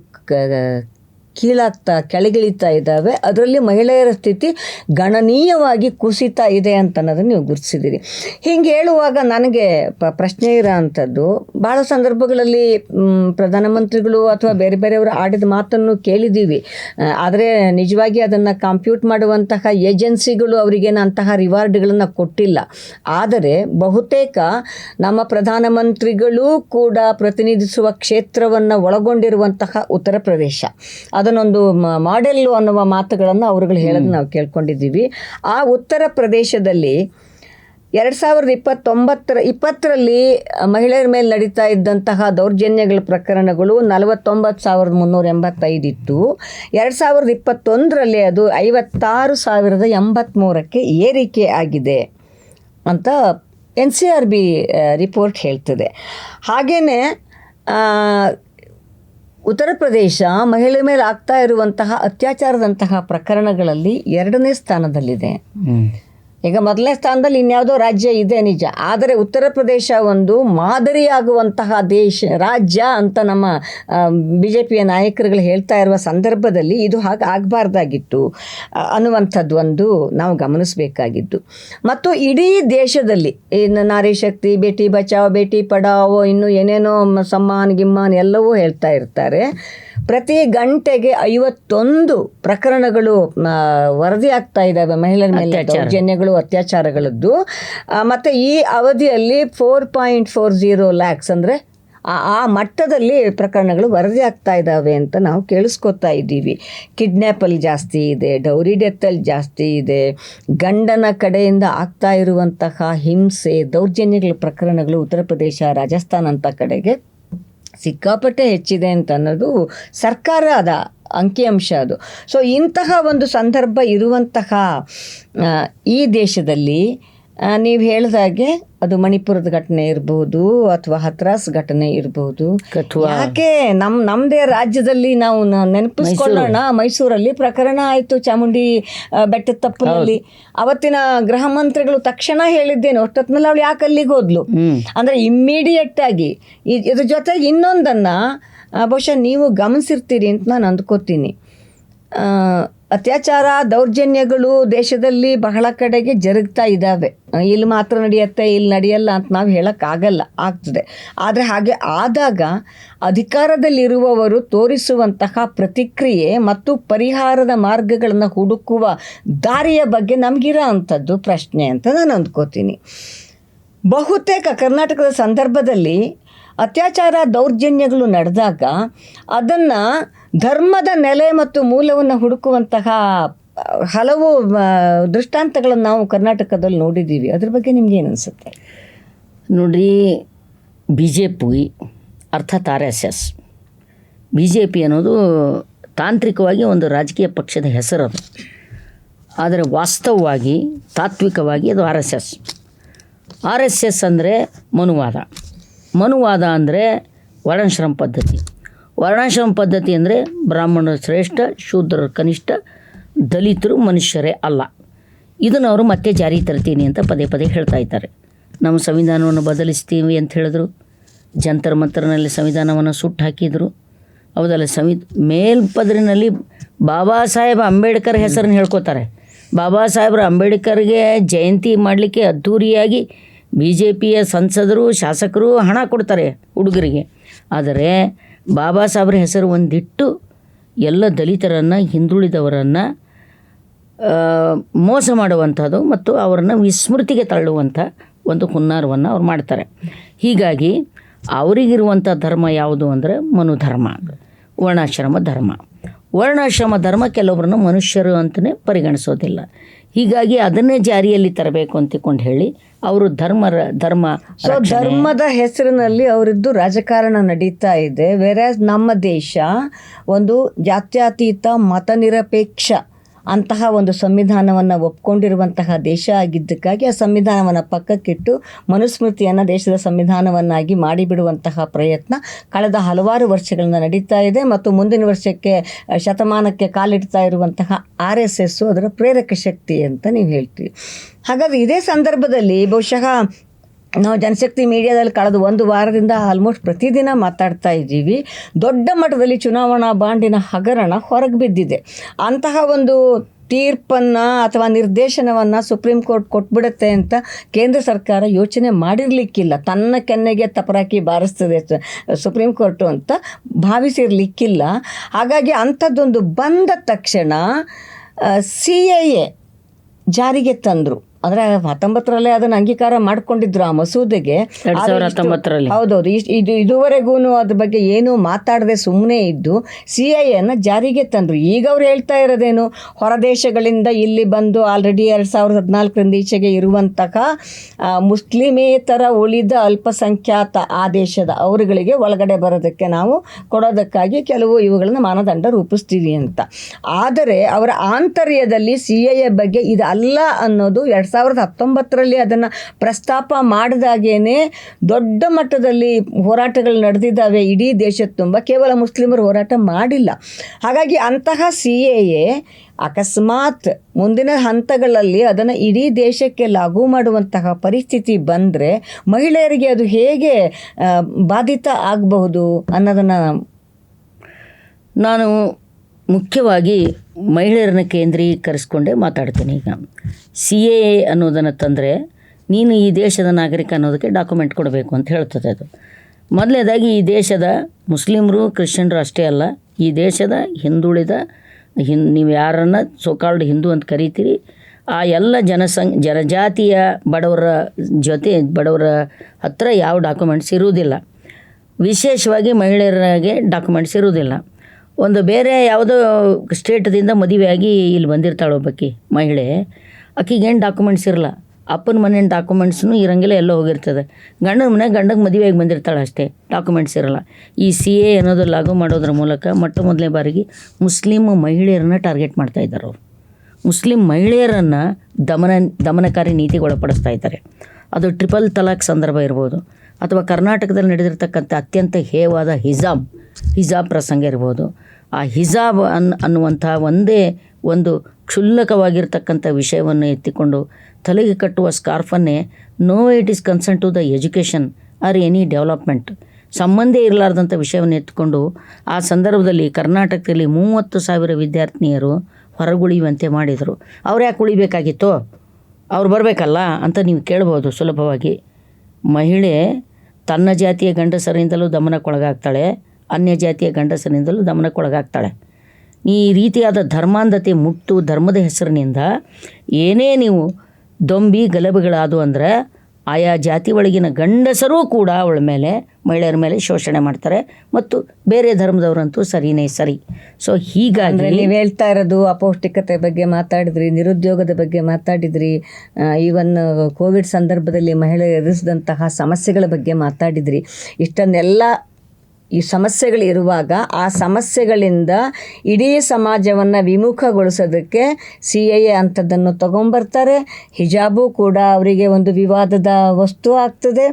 ಕೀಳಾಗ್ತಾ ಕೆಳಗಿಳಿತಾ ಇದ್ದಾವೆ. ಅದರಲ್ಲಿ ಮಹಿಳೆಯರ ಸ್ಥಿತಿ ಗಣನೀಯವಾಗಿ ಕುಸಿತಾ ಇದೆ ಅಂತ ಅನ್ನೋದನ್ನು ನೀವು ಗುರುತಿಸಿದ್ದೀರಿ. ಹಿಂಗೆ ಹೇಳುವಾಗ ನನಗೆ ಪ ಪ್ರಶ್ನೆ ಇರೋ ಅಂಥದ್ದು ಭಾಳ ಸಂದರ್ಭಗಳಲ್ಲಿ ಪ್ರಧಾನಮಂತ್ರಿಗಳು ಅಥವಾ ಬೇರೆ ಬೇರೆಯವರು ಆಡಿದ ಮಾತನ್ನು ಕೇಳಿದ್ದೀವಿ. ಆದರೆ ನಿಜವಾಗಿ ಅದನ್ನು ಕಂಪ್ಯೂಟ್ ಮಾಡುವಂತಹ ಏಜೆನ್ಸಿಗಳು ಅವರಿಗೇನು ಅಂತಹ ರಿವಾರ್ಡ್ಗಳನ್ನು ಕೊಟ್ಟಿಲ್ಲ. ಆದರೆ ಬಹುತೇಕ ನಮ್ಮ ಪ್ರಧಾನಮಂತ್ರಿಗಳೂ ಕೂಡ ಪ್ರತಿನಿಧಿಸುವ ಕ್ಷೇತ್ರವನ್ನು ಒಳಗೊಂಡಿರುವಂತಹ ಉತ್ತರ ಪ್ರದೇಶ. ಅದನ್ನೊಂದು ಮಾಡೆಲ್ಲು ಅನ್ನುವ ಮಾತುಗಳನ್ನು ಅವರುಗಳು ಹೇಳೋದು ನಾವು ಕೇಳ್ಕೊಂಡಿದ್ದೀವಿ. ಆ ಉತ್ತರ ಪ್ರದೇಶದಲ್ಲಿ ಎರಡು ಸಾವಿರದ ಇಪ್ಪತ್ತೊಂಬತ್ತರ ಇಪ್ಪತ್ತರಲ್ಲಿ ಮಹಿಳೆಯರ ಮೇಲೆ ನಡೀತಾ ಇದ್ದಂತಹ ದೌರ್ಜನ್ಯಗಳ ಪ್ರಕರಣಗಳು ನಲವತ್ತೊಂಬತ್ತು ಸಾವಿರದ ಮುನ್ನೂರ ಎಂಬತ್ತೈದು ಇತ್ತು. ಎರಡು ಸಾವಿರದ ಇಪ್ಪತ್ತೊಂದರಲ್ಲಿ ಅದು ಐವತ್ತಾರು ಸಾವಿರದ ಎಂಬತ್ತ್ಮೂರಕ್ಕೆ ಏರಿಕೆ ಆಗಿದೆ ಅಂತ N C R B report ಹೇಳ್ತದೆ. ಹಾಗೆಯೇ ಉತ್ತರ ಪ್ರದೇಶ ಮಹಿಳೆ ಮೇಲೆ ಆಗ್ತಾ ಇರುವಂತಹ ಅತ್ಯಾಚಾರದಂತಹ ಪ್ರಕರಣಗಳಲ್ಲಿ ಎರಡನೇ ಸ್ಥಾನದಲ್ಲಿದೆ. ಈಗ ಮೊದಲನೇ ಸ್ಥಾನದಲ್ಲಿ ಇನ್ಯಾವುದೋ ರಾಜ್ಯ ಇದೆ ನಿಜ. ಆದರೆ ಉತ್ತರ ಪ್ರದೇಶ ಒಂದು ಮಾದರಿಯಾಗುವಂತಹ ದೇಶ ರಾಜ್ಯ ಅಂತ ನಮ್ಮ ಬಿ ಜೆ ಪಿಯ ನಾಯಕರುಗಳು ಹೇಳ್ತಾ ಇರುವ ಸಂದರ್ಭದಲ್ಲಿ ಇದು ಹಾಗೆ ಆಗಬಾರ್ದಾಗಿತ್ತು. ಅನ್ನುವಂಥದ್ದು ಒಂದು ನಾವು ಗಮನಿಸಬೇಕಾಗಿದ್ದು. ಮತ್ತು ಇಡೀ ದೇಶದಲ್ಲಿ ಇನ್ನು ನಾರಿ ಶಕ್ತಿ ಭೇಟಿ ಬಚಾವ್ ಭೇಟಿ ಪಡಾವೋ ಇನ್ನು ಏನೇನೋ ಸಮ್ಮಾನ್ ಗಿಮ್ಮಾನ್ ಎಲ್ಲವೂ ಹೇಳ್ತಾ ಇರ್ತಾರೆ. ಪ್ರತಿ ಗಂಟೆಗೆ ಐವತ್ತೊಂದು ಪ್ರಕರಣಗಳು ವರದಿ ಆಗ್ತಾ ಇದ್ದಾವೆ ಮಹಿಳೆಯರ ಮೇಲೆ ದೌರ್ಜನ್ಯಗಳು ಅತ್ಯಾಚಾರಗಳದ್ದು. ಮತ್ತು ಈ ಅವಧಿಯಲ್ಲಿ four point four zero lakhs ಅಂದರೆ ಆ ಮಟ್ಟದಲ್ಲಿ ಪ್ರಕರಣಗಳು ವರದಿ ಆಗ್ತಾ ಇದ್ದಾವೆ ಅಂತ ನಾವು ಕೇಳಿಸ್ಕೊತಾ ಇದ್ದೀವಿ. ಕಿಡ್ನ್ಯಾಪಲ್ಲಿ ಜಾಸ್ತಿ ಇದೆ ಡೌರಿ ಡೆತ್ತಲ್ಲಿ ಜಾಸ್ತಿ ಇದೆ, ಗಂಡನ ಕಡೆಯಿಂದ ಆಗ್ತಾ ಇರುವಂತಹ ಹಿಂಸೆ, ದೌರ್ಜನ್ಯಗಳ ಪ್ರಕರಣಗಳು ಉತ್ತರ ಪ್ರದೇಶ, ರಾಜಸ್ಥಾನ ಅಂತ ಕಡೆಗೆ ಸಿಕ್ಕಾಪಟ್ಟೆ ಹೆಚ್ಚಿದೆ ಅಂತ ಅನ್ನೋದು ಸರ್ಕಾರದ ಅಂಕಿಅಂಶ ಅದು. ಸೊ ಇಂತಹ ಒಂದು ಸಂದರ್ಭ ಇರುವಂತಹ ಈ ದೇಶದಲ್ಲಿ ನೀವು ಹೇಳಿದಾಗೆ ಅದು ಮಣಿಪುರದ ಘಟನೆ ಇರಬಹುದು ಅಥವಾ ಹತ್ರಾಸ್ ಘಟನೆ ಇರಬಹುದು ಯಾಕೆ ನಮ್ ನಮ್ದೇ ರಾಜ್ಯದಲ್ಲಿ ನಾವು ನೆನಪಿಸ್ಕೊಳ್ಳೋಣ ಮೈಸೂರಲ್ಲಿ ಪ್ರಕರಣ ಆಯಿತು ಚಾಮುಂಡಿ ಬೆಟ್ಟ ಬೆಟ್ಟದ ತಪ್ಪಲಲ್ಲಿ ಅವತ್ತಿನ ಗೃಹ ಮಂತ್ರಿಗಳು ತಕ್ಷಣ ಹೇಳಿದ್ದೇನೆ ಅಷ್ಟೊತ್ತಿನಲ್ಲಿ ಅವಳು ಯಾಕೆ ಅಲ್ಲಿಗೆ ಹೋದ್ಲು? ಅಂದ್ರೆ ಇಮ್ಮಿಡಿಯೇಟ್ ಆಗಿ ಇದ್ರ ಜೊತೆಗೆ ಇನ್ನೊಂದನ್ನ ಬಹುಶಃ ನೀವು ಗಮನಿಸಿರ್ತೀರಿ ಅಂತ ನಾನು ಅಂದ್ಕೋತೀನಿ. ಅತ್ಯಾಚಾರ, ದೌರ್ಜನ್ಯಗಳು ದೇಶದಲ್ಲಿ ಬಹಳ ಕಡೆಗೆ ಜರುಗ್ತಾ ಇದ್ದಾವೆ ಇಲ್ಲಿ ಮಾತ್ರ ನಡೆಯುತ್ತೆ, ಇಲ್ಲಿ ನಡೆಯಲ್ಲ ಅಂತ ನಾವು ಹೇಳೋಕ್ಕಾಗಲ್ಲ, ಆಗ್ತದೆ. ಆದರೆ ಹಾಗೆ ಆದಾಗ ಅಧಿಕಾರದಲ್ಲಿರುವವರು ತೋರಿಸುವಂತಹ ಪ್ರತಿಕ್ರಿಯೆ ಮತ್ತು ಪರಿಹಾರದ ಮಾರ್ಗಗಳನ್ನು ಹುಡುಕುವ ದಾರಿಯ ಬಗ್ಗೆ ನಮಗಿರೋ ಅಂಥದ್ದು ಪ್ರಶ್ನೆ ಅಂತ ನಾನು ಅಂದ್ಕೋತೀನಿ ಬಹುತೇಕ ಕರ್ನಾಟಕದ ಸಂದರ್ಭದಲ್ಲಿ ಅತ್ಯಾಚಾರ, ದೌರ್ಜನ್ಯಗಳು ನಡೆದಾಗ ಅದನ್ನು ಧರ್ಮದ ನೆಲೆ ಮತ್ತು ಮೂಲವನ್ನು ಹುಡುಕುವಂತಹ ಹಲವು ದೃಷ್ಟಾಂತಗಳನ್ನು ನಾವು ಕರ್ನಾಟಕದಲ್ಲಿ ನೋಡಿದ್ದೀವಿ. ಅದ್ರ ಬಗ್ಗೆ ನಿಮ್ಗೆ ಏನು ಅನಿಸುತ್ತೆ? ನೋಡ್ರಿ ಬಿ ಜೆ ಪಿ ಅರ್ಥಾತ್ R S S. B J P ಅನ್ನೋದು ತಾಂತ್ರಿಕವಾಗಿ ಒಂದು ರಾಜಕೀಯ ಪಕ್ಷದ ಹೆಸರದು. ಆದರೆ ವಾಸ್ತವವಾಗಿ, ತಾತ್ವಿಕವಾಗಿ ಅದು R S S. R S S ಅಂದರೆ ಮನುವಾದ. ಮನುವಾದ ಅಂದರೆ ವರ್ಣಶ್ರಮ ಪದ್ಧತಿ. ವರ್ಣಾಶ್ರಮ ಪದ್ಧತಿ ಅಂದರೆ ಬ್ರಾಹ್ಮಣರು ಶ್ರೇಷ್ಠ, ಶೂದ್ರರು ಕನಿಷ್ಠ, ದಲಿತರು ಮನುಷ್ಯರೇ ಅಲ್ಲ. ಇದನ್ನು ಅವರು ಮತ್ತೆ ಜಾರಿ ತರ್ತೀನಿ ಅಂತ ಪದೇ ಪದೇ ಹೇಳ್ತಾ ಇದ್ದಾರೆ. ನಮ್ಮ ಸಂವಿಧಾನವನ್ನು ಬದಲಿಸ್ತೀವಿ ಅಂತ ಹೇಳಿದ್ರು. ಜಂತರ್ ಮಂತ್ರನಲ್ಲಿ ಸಂವಿಧಾನವನ್ನು ಸುಟ್ಟು ಹಾಕಿದರು. ಹೌದಲ್ಲ, ಸಂವಿ, ಮೇಲ್ಪದರಿನಲ್ಲಿ ಬಾಬಾ ಸಾಹೇಬ್ ಅಂಬೇಡ್ಕರ್ ಹೆಸರನ್ನು ಹೇಳ್ಕೊತಾರೆ. ಬಾಬಾ ಸಾಹೇಬ್ರ ಅಂಬೇಡ್ಕರ್ಗೆ ಜಯಂತಿ ಮಾಡಲಿಕ್ಕೆ ಅದ್ಧೂರಿಯಾಗಿ ಬಿ ಜೆ ಪಿಯ ಸಂಸದರು, ಶಾಸಕರು ಹಣ ಕೊಡ್ತಾರೆ ಹುಡುಗರಿಗೆ. ಆದರೆ ಬಾಬಾ ಸಾಹೇಬ್ರ ಹೆಸರು ಒಂದಿಟ್ಟು ಎಲ್ಲ ದಲಿತರನ್ನು, ಹಿಂದುಳಿದವರನ್ನು ಮೋಸ ಮಾಡುವಂಥದ್ದು ಮತ್ತು ಅವರನ್ನು ವಿಸ್ಮೃತಿಗೆ ತಳ್ಳುವಂಥ ಒಂದು ಹುನ್ನಾರವನ್ನು ಅವ್ರು ಮಾಡ್ತಾರೆ. ಹೀಗಾಗಿ ಅವರಿಗಿರುವಂಥ ಧರ್ಮ ಯಾವುದು ಅಂದರೆ ಮನುಧರ್ಮ, ವರ್ಣಾಶ್ರಮ ಧರ್ಮ. ವರ್ಣಾಶ್ರಮ ಧರ್ಮ ಕೆಲವರನ್ನು ಮನುಷ್ಯರು ಅಂತಲೇ ಪರಿಗಣಿಸೋದಿಲ್ಲ. ಹೀಗಾಗಿ ಅದನ್ನೇ ಜಾರಿಯಲ್ಲಿ ತರಬೇಕು ಅಂತಿಕೊಂಡು ಹೇಳಿ ಅವರು ಧರ್ಮ ಧರ್ಮ ಸೊ ಧರ್ಮದ ಹೆಸರಿನಲ್ಲಿ ಅವರಿದ್ದು ರಾಜಕಾರಣ ನಡೀತಾ ಇದೆ. ಬೇರೆ ನಮ್ಮ ದೇಶ ಒಂದು ಜಾತ್ಯತೀತ ಮತನಿರಪೇಕ್ಷ ಅಂತಹ ಒಂದು ಸಂವಿಧಾನವನ್ನು ಒಪ್ಕೊಂಡಿರುವಂತಹ ದೇಶ ಆಗಿದ್ದಕ್ಕಾಗಿ ಆ ಸಂವಿಧಾನವನ್ನು ಪಕ್ಕಕ್ಕಿಟ್ಟು ಮನುಸ್ಮೃತಿಯನ್ನು ದೇಶದ ಸಂವಿಧಾನವನ್ನಾಗಿ ಮಾಡಿಬಿಡುವಂತಹ ಪ್ರಯತ್ನ ಕಳೆದ ಹಲವಾರು ವರ್ಷಗಳಿಂದ ನಡೀತಾ ಇದೆ ಮತ್ತು ಮುಂದಿನ ವರ್ಷಕ್ಕೆ ಶತಮಾನಕ್ಕೆ ಕಾಲಿಡ್ತಾ ಇರುವಂತಹ ಆರ್ ಎಸ್ ಎಸ್ಸು ಅದರ ಪ್ರೇರಕ ಶಕ್ತಿ ಅಂತ ನೀವು ಹೇಳ್ತೀವಿ ಹಾಗಾದ್ರೆ ಇದೇ ಸಂದರ್ಭದಲ್ಲಿ ಬಹುಶಃ ನಾವು ಜನಶಕ್ತಿ ಮೀಡಿಯಾದಲ್ಲಿ ಕಳೆದ ಒಂದು ವಾರದಿಂದ ಆಲ್ಮೋಸ್ಟ್ ಪ್ರತಿದಿನ ಮಾತಾಡ್ತಾ ಇದ್ದೀವಿ. ದೊಡ್ಡ ಮಟ್ಟದಲ್ಲಿ ಚುನಾವಣಾ ಬಾಂಡಿನ ಹಗರಣ ಹೊರಗೆ ಬಿದ್ದಿದೆ. ಅಂತಹ ಒಂದು ತೀರ್ಪನ್ನು ಅಥವಾ ನಿರ್ದೇಶನವನ್ನು ಸುಪ್ರೀಂ ಕೋರ್ಟ್ ಕೊಟ್ಬಿಡುತ್ತೆ ಅಂತ ಕೇಂದ್ರ ಸರ್ಕಾರ ಯೋಚನೆ ಮಾಡಿರಲಿಕ್ಕಿಲ್ಲ. ತನ್ನ ಕೆನ್ನೆಗೆ ತಪರಾಕಿ ಬಾರಿಸ್ತದೆ ಸುಪ್ರೀಂ ಕೋರ್ಟು ಅಂತ ಭಾವಿಸಿರಲಿಕ್ಕಿಲ್ಲ. ಹಾಗಾಗಿ ಅಂಥದ್ದೊಂದು ಬಂದ ತಕ್ಷಣ ಸಿ ಎ ಜಾರಿಗೆ ತಂದರು. ಅಂದರೆ ಹತ್ತೊಂಬತ್ತರಲ್ಲೇ ಅದನ್ನ ಅಂಗೀಕಾರ ಮಾಡ್ಕೊಂಡಿದ್ರು ಆ ಮಸೂದೆಗೆ. ಹೌದೌದು. ಇಷ್ಟು ಇದು ಇದುವರೆಗೂ ಅದ್ರ ಬಗ್ಗೆ ಏನು ಮಾತಾಡದೆ ಸುಮ್ಮನೆ ಇದ್ದು ಸಿ ಐ ಅನ್ನ ಜಾರಿಗೆ ತಂದ್ರು. ಈಗ ಅವ್ರು ಹೇಳ್ತಾ ಇರೋದೇನು ಹೊರದೇಶಗಳಿಂದ ಇಲ್ಲಿ ಬಂದು ಆಲ್ರೆಡಿ ಎರಡು ಸಾವಿರದ ಹದಿನಾಲ್ಕರಿಂದ ಈಚೆಗೆ ಇರುವಂತಹ ಮುಸ್ಲಿಮೇತರ ಉಳಿದ ಅಲ್ಪಸಂಖ್ಯಾತ ಆ ದೇಶದ ಅವರುಗಳಿಗೆ ಒಳಗಡೆ ಬರೋದಕ್ಕೆ ನಾವು ಕೊಡೋದಕ್ಕಾಗಿ ಕೆಲವು ಇವುಗಳನ್ನು ಮಾನದಂಡ ರೂಪಿಸ್ತೀವಿ ಅಂತ. ಆದರೆ ಅವರ ಆಂತರ್ಯದಲ್ಲಿ ಸಿ ಐ ಎ ಬಗ್ಗೆ ಇದಲ್ಲ ಅಲ್ಲ ಅನ್ನೋದು ಎರಡು ಸಾವಿರದ ಹತ್ತೊಂಬತ್ತರಲ್ಲಿ ಅದನ್ನು ಪ್ರಸ್ತಾಪ ಮಾಡಿದಾಗೇನೆ ದೊಡ್ಡ ಮಟ್ಟದಲ್ಲಿ ಹೋರಾಟಗಳು ನಡೆದಿದ್ದಾವೆ ಇಡೀ ದೇಶದ ತುಂಬ. ಕೇವಲ ಮುಸ್ಲಿಮರು ಹೋರಾಟ ಮಾಡಿಲ್ಲ. ಹಾಗಾಗಿ ಅಂತಹ ಸಿ ಎ ಎ ಅಕಸ್ಮಾತ್ ಮುಂದಿನ ಹಂತಗಳಲ್ಲಿ ಅದನ್ನು ಇಡೀ ದೇಶಕ್ಕೆ ಲಾಗು ಮಾಡುವಂತಹ ಪರಿಸ್ಥಿತಿ ಬಂದರೆ ಮಹಿಳೆಯರಿಗೆ ಅದು ಹೇಗೆ ಬಾಧಿತ ಆಗಬಹುದು ಅನ್ನೋದನ್ನು ನಾನು ಮುಖ್ಯವಾಗಿ ಮಹಿಳೆಯರನ್ನ ಕೇಂದ್ರೀಕರಿಸ್ಕೊಂಡೇ ಮಾತಾಡ್ತೀನಿ ಈಗ. ಸಿ ಎ ಎ ಅನ್ನೋದನ್ನು ತಂದರೆ ನೀನು ಈ ದೇಶದ ನಾಗರಿಕ ಅನ್ನೋದಕ್ಕೆ ಡಾಕ್ಯುಮೆಂಟ್ ಕೊಡಬೇಕು ಅಂತ ಹೇಳ್ತದೆ ಅದು. ಮೊದಲನೇದಾಗಿ ಈ ದೇಶದ ಮುಸ್ಲಿಮರು ಕ್ರಿಶ್ಚಿಯನ್ರು ಅಷ್ಟೇ ಅಲ್ಲ, ಈ ದೇಶದ ಹಿಂದುಳಿದ ಹಿನ್, ನೀವು ಯಾರನ್ನ ಸೋಕಾಲ್ಡ್ ಹಿಂದೂ ಅಂತ ಕರಿತೀರಿ, ಆ ಎಲ್ಲ ಜನಸಂಗ್, ಜನಜಾತಿಯ ಬಡವರ ಜೊತೆ, ಬಡವರ ಹತ್ರ ಯಾವ ಡಾಕ್ಯುಮೆಂಟ್ಸ್ ಇರುವುದಿಲ್ಲ. ವಿಶೇಷವಾಗಿ ಮಹಿಳೆಯರಿಗೆ ಡಾಕ್ಯುಮೆಂಟ್ಸ್ ಇರುವುದಿಲ್ಲ. ಒಂದು ಬೇರೆ ಯಾವುದೋ ಸ್ಟೇಟ್ದಿಂದ ಮದುವೆಯಾಗಿ ಇಲ್ಲಿ ಬಂದಿರ್ತಾಳೆ ಒಬ್ಬಾಕಿ ಮಹಿಳೆ. ಆಕಿಗೇನು ಡಾಕ್ಯುಮೆಂಟ್ಸ್ ಇರಲ್ಲ. ಅಪ್ಪನ ಮನೆಯ ಡಾಕ್ಯುಮೆಂಟ್ಸ್ನು ಇರಂಗಿಲ್ಲ, ಎಲ್ಲೋ ಹೋಗಿರ್ತದೆ. ಗಂಡನ ಮನೆ ಗಂಡಗೆ ಮದುವೆಯಾಗಿ ಬಂದಿರ್ತಾಳೆ ಅಷ್ಟೇ, ಡಾಕ್ಯುಮೆಂಟ್ಸ್ ಇರಲ್ಲ. ಈ ಸಿ ಎ ಅನ್ನೋದು ಲಾಗು ಮಾಡೋದ್ರ ಮೂಲಕ ಮೊಟ್ಟ ಮೊದಲನೇ ಬಾರಿಗೆ ಮುಸ್ಲಿಮ್ ಮಹಿಳೆಯರನ್ನ ಟಾರ್ಗೆಟ್ ಮಾಡ್ತಾ ಇದ್ದಾರೆ ಅವರು. ಮುಸ್ಲಿಂ ಮಹಿಳೆಯರನ್ನು ದಮನ, ದಮನಕಾರಿ ನೀತಿಗೆ ಒಳಪಡಿಸ್ತಾ ಇದ್ದಾರೆ. ಅದು ಟ್ರಿಪಲ್ ತಲಾಖ್ ಸಂದರ್ಭ ಇರ್ಬೋದು, ಅಥವಾ ಕರ್ನಾಟಕದಲ್ಲಿ ನಡೆದಿರ್ತಕ್ಕಂಥ ಅತ್ಯಂತ ಹೇಯವಾದ ಹಿಜಾಬ್ ಹಿಜಾಬ್ ಪ್ರಸಂಗ ಇರ್ಬೋದು. ಆ ಹಿಜಾಬ್ ಅನ್, ಅನ್ನುವಂಥ ಒಂದೇ ಒಂದು ಕ್ಷುಲ್ಲಕವಾಗಿರ್ತಕ್ಕಂಥ ವಿಷಯವನ್ನು ಎತ್ತಿಕೊಂಡು ತಲೆಗೆ ಕಟ್ಟುವ ಸ್ಕಾರ್ಫನ್ನೇ no it is concern to the education or any development. ಸಂಬಂಧೇ ಇರಲಾರ್ದಂಥ ವಿಷಯವನ್ನು ಎತ್ತಿಕೊಂಡು ಆ ಸಂದರ್ಭದಲ್ಲಿ ಕರ್ನಾಟಕದಲ್ಲಿ ಮೂವತ್ತು ಸಾವಿರ ವಿದ್ಯಾರ್ಥಿನಿಯರು ಹೊರಗುಳಿಯುವಂತೆ ಮಾಡಿದರು. ಅವ್ರು ಯಾಕೆ ಉಳಿಬೇಕಾಗಿತ್ತು? ಅವ್ರು ಬರಬೇಕಲ್ಲ ಅಂತ ನೀವು ಕೇಳ್ಬೋದು ಸುಲಭವಾಗಿ. ಮಹಿಳೆ ತನ್ನ ಜಾತಿಯ ಗಂಡಸರಿಂದಲೂ ದಮನಕ್ಕೊಳಗಾಗ್ತಾಳೆ. ಅನ್ಯ ಜಾತಿಯ ಗಂಡಸರಿಂದಲೂ ದಮನಕ್ಕೊಳಗಾಗ್ತಾಳೆ. ಈ ರೀತಿಯಾದ ಧರ್ಮಾಂಧತೆ ಮುಟ್ಟು ಧರ್ಮದ ಹೆಸರಿನಿಂದ ಏನೇ ನೀವು ದೊಂಬಿ ಗಲಭೆಗಳಾದು ಅಂದರೆ ಆಯಾ ಜಾತಿ ಒಳಗಿನ ಗಂಡಸರೂ ಕೂಡ ಅವಳ ಮೇಲೆ, ಮಹಿಳೆಯರ ಮೇಲೆ ಶೋಷಣೆ ಮಾಡ್ತಾರೆ ಮತ್ತು ಬೇರೆ ಧರ್ಮದವರಂತೂ ಸರಿನೇ ಸರಿ. ಸೊ ಹೀಗಾಗಿ ನೀವು ಹೇಳ್ತಾ ಇರೋದು ಅಪೌಷ್ಟಿಕತೆ ಬಗ್ಗೆ ಮಾತಾಡಿದ್ರಿ, ನಿರುದ್ಯೋಗದ ಬಗ್ಗೆ ಮಾತಾಡಿದ್ರಿ ಈವನ್ ಕೋವಿಡ್ ಸಂದರ್ಭದಲ್ಲಿ ಮಹಿಳೆ ಎದುರಿಸಿದಂತಹ ಸಮಸ್ಯೆಗಳ ಬಗ್ಗೆ ಮಾತಾಡಿದ್ರಿ. ಇಷ್ಟನ್ನೆಲ್ಲ ಈ ಸಮಸ್ಯೆಗಳು ಇರುವಾಗ ಆ ಸಮಸ್ಯೆಗಳಿಂದ ಇಡೀ ಸಮಾಜವನ್ನು ವಿಮುಖಗೊಳಿಸೋದಕ್ಕೆ ಸಿ ಎ ಎ ಅಂಥದ್ದನ್ನು ತಗೊಂಬರ್ತಾರೆ. ಹಿಜಾಬು ಕೂಡ ಅವರಿಗೆ ಒಂದು ವಿವಾದದ ವಸ್ತು ಆಗ್ತದೆ.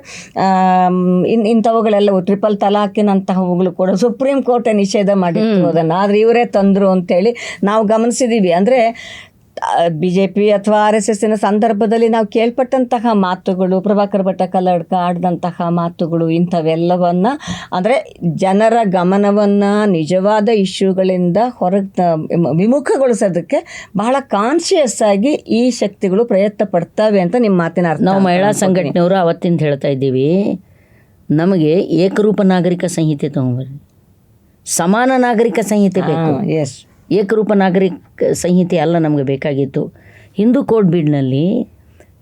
ಇನ್ ಇಂಥವುಗಳೆಲ್ಲವೂ ಟ್ರಿಪಲ್ ತಲಾಕಿನಂತಹವುಗಳು ಕೂಡ ಸುಪ್ರೀಂ ಕೋರ್ಟೇ ನಿಷೇಧ ಮಾಡಿತ್ತು ಅದನ್ನು. ಆದರೆ ಇವರೇ ತಂದರು ಅಂತೇಳಿ ನಾವು ಗಮನಿಸಿದ್ದೀವಿ ಅಂದರೆ ಬಿ ಜೆ ಪಿ ಅಥವಾ ಆರ್ ಎಸ್ ಎಸ್ಸಿನ ಸಂದರ್ಭದಲ್ಲಿ ನಾವು ಕೇಳ್ಪಟ್ಟಂತಹ ಮಾತುಗಳು ಪ್ರಭಾಕರ್ ಭಟ್ಟ ಕಲ್ಲಡ್ಕ ಆಡಿದಂತಹ ಮಾತುಗಳು ಇಂಥವೆಲ್ಲವನ್ನು ಅಂದರೆ ಜನರ ಗಮನವನ್ನು ನಿಜವಾದ ಇಶ್ಯೂಗಳಿಂದ ಹೊರಗೆ ವಿಮುಖಗೊಳಿಸೋದಕ್ಕೆ ಬಹಳ ಕಾನ್ಶಿಯಸ್ ಆಗಿ ಈ ಶಕ್ತಿಗಳು ಪ್ರಯತ್ನ ಪಡ್ತವೆ ಅಂತ ನಿಮ್ಮ ಮಾತಿನ ಅರ್ಥ ನಾವು ಮಹಿಳಾ ಸಂಘಟನೆಯವರು ಅವತ್ತಿಂದ ಹೇಳ್ತಾ ಇದ್ದೀವಿ ನಮಗೆ ಏಕರೂಪ ನಾಗರಿಕ ಸಂಹಿತೆ ತಗೊಂಬರ್ರಿ ಸಮಾನ ನಾಗರಿಕ ಸಂಹಿತೆ ಬೇಕು. ಎಸ್ ಏಕರೂಪ ನಾಗರಿಕ ಸಂಹಿತೆ ಅಲ್ಲ ನಮಗೆ ಬೇಕಾಗಿತ್ತು ಹಿಂದೂ ಕೋಡ್ ಬಿಲ್ನಲ್ಲಿ,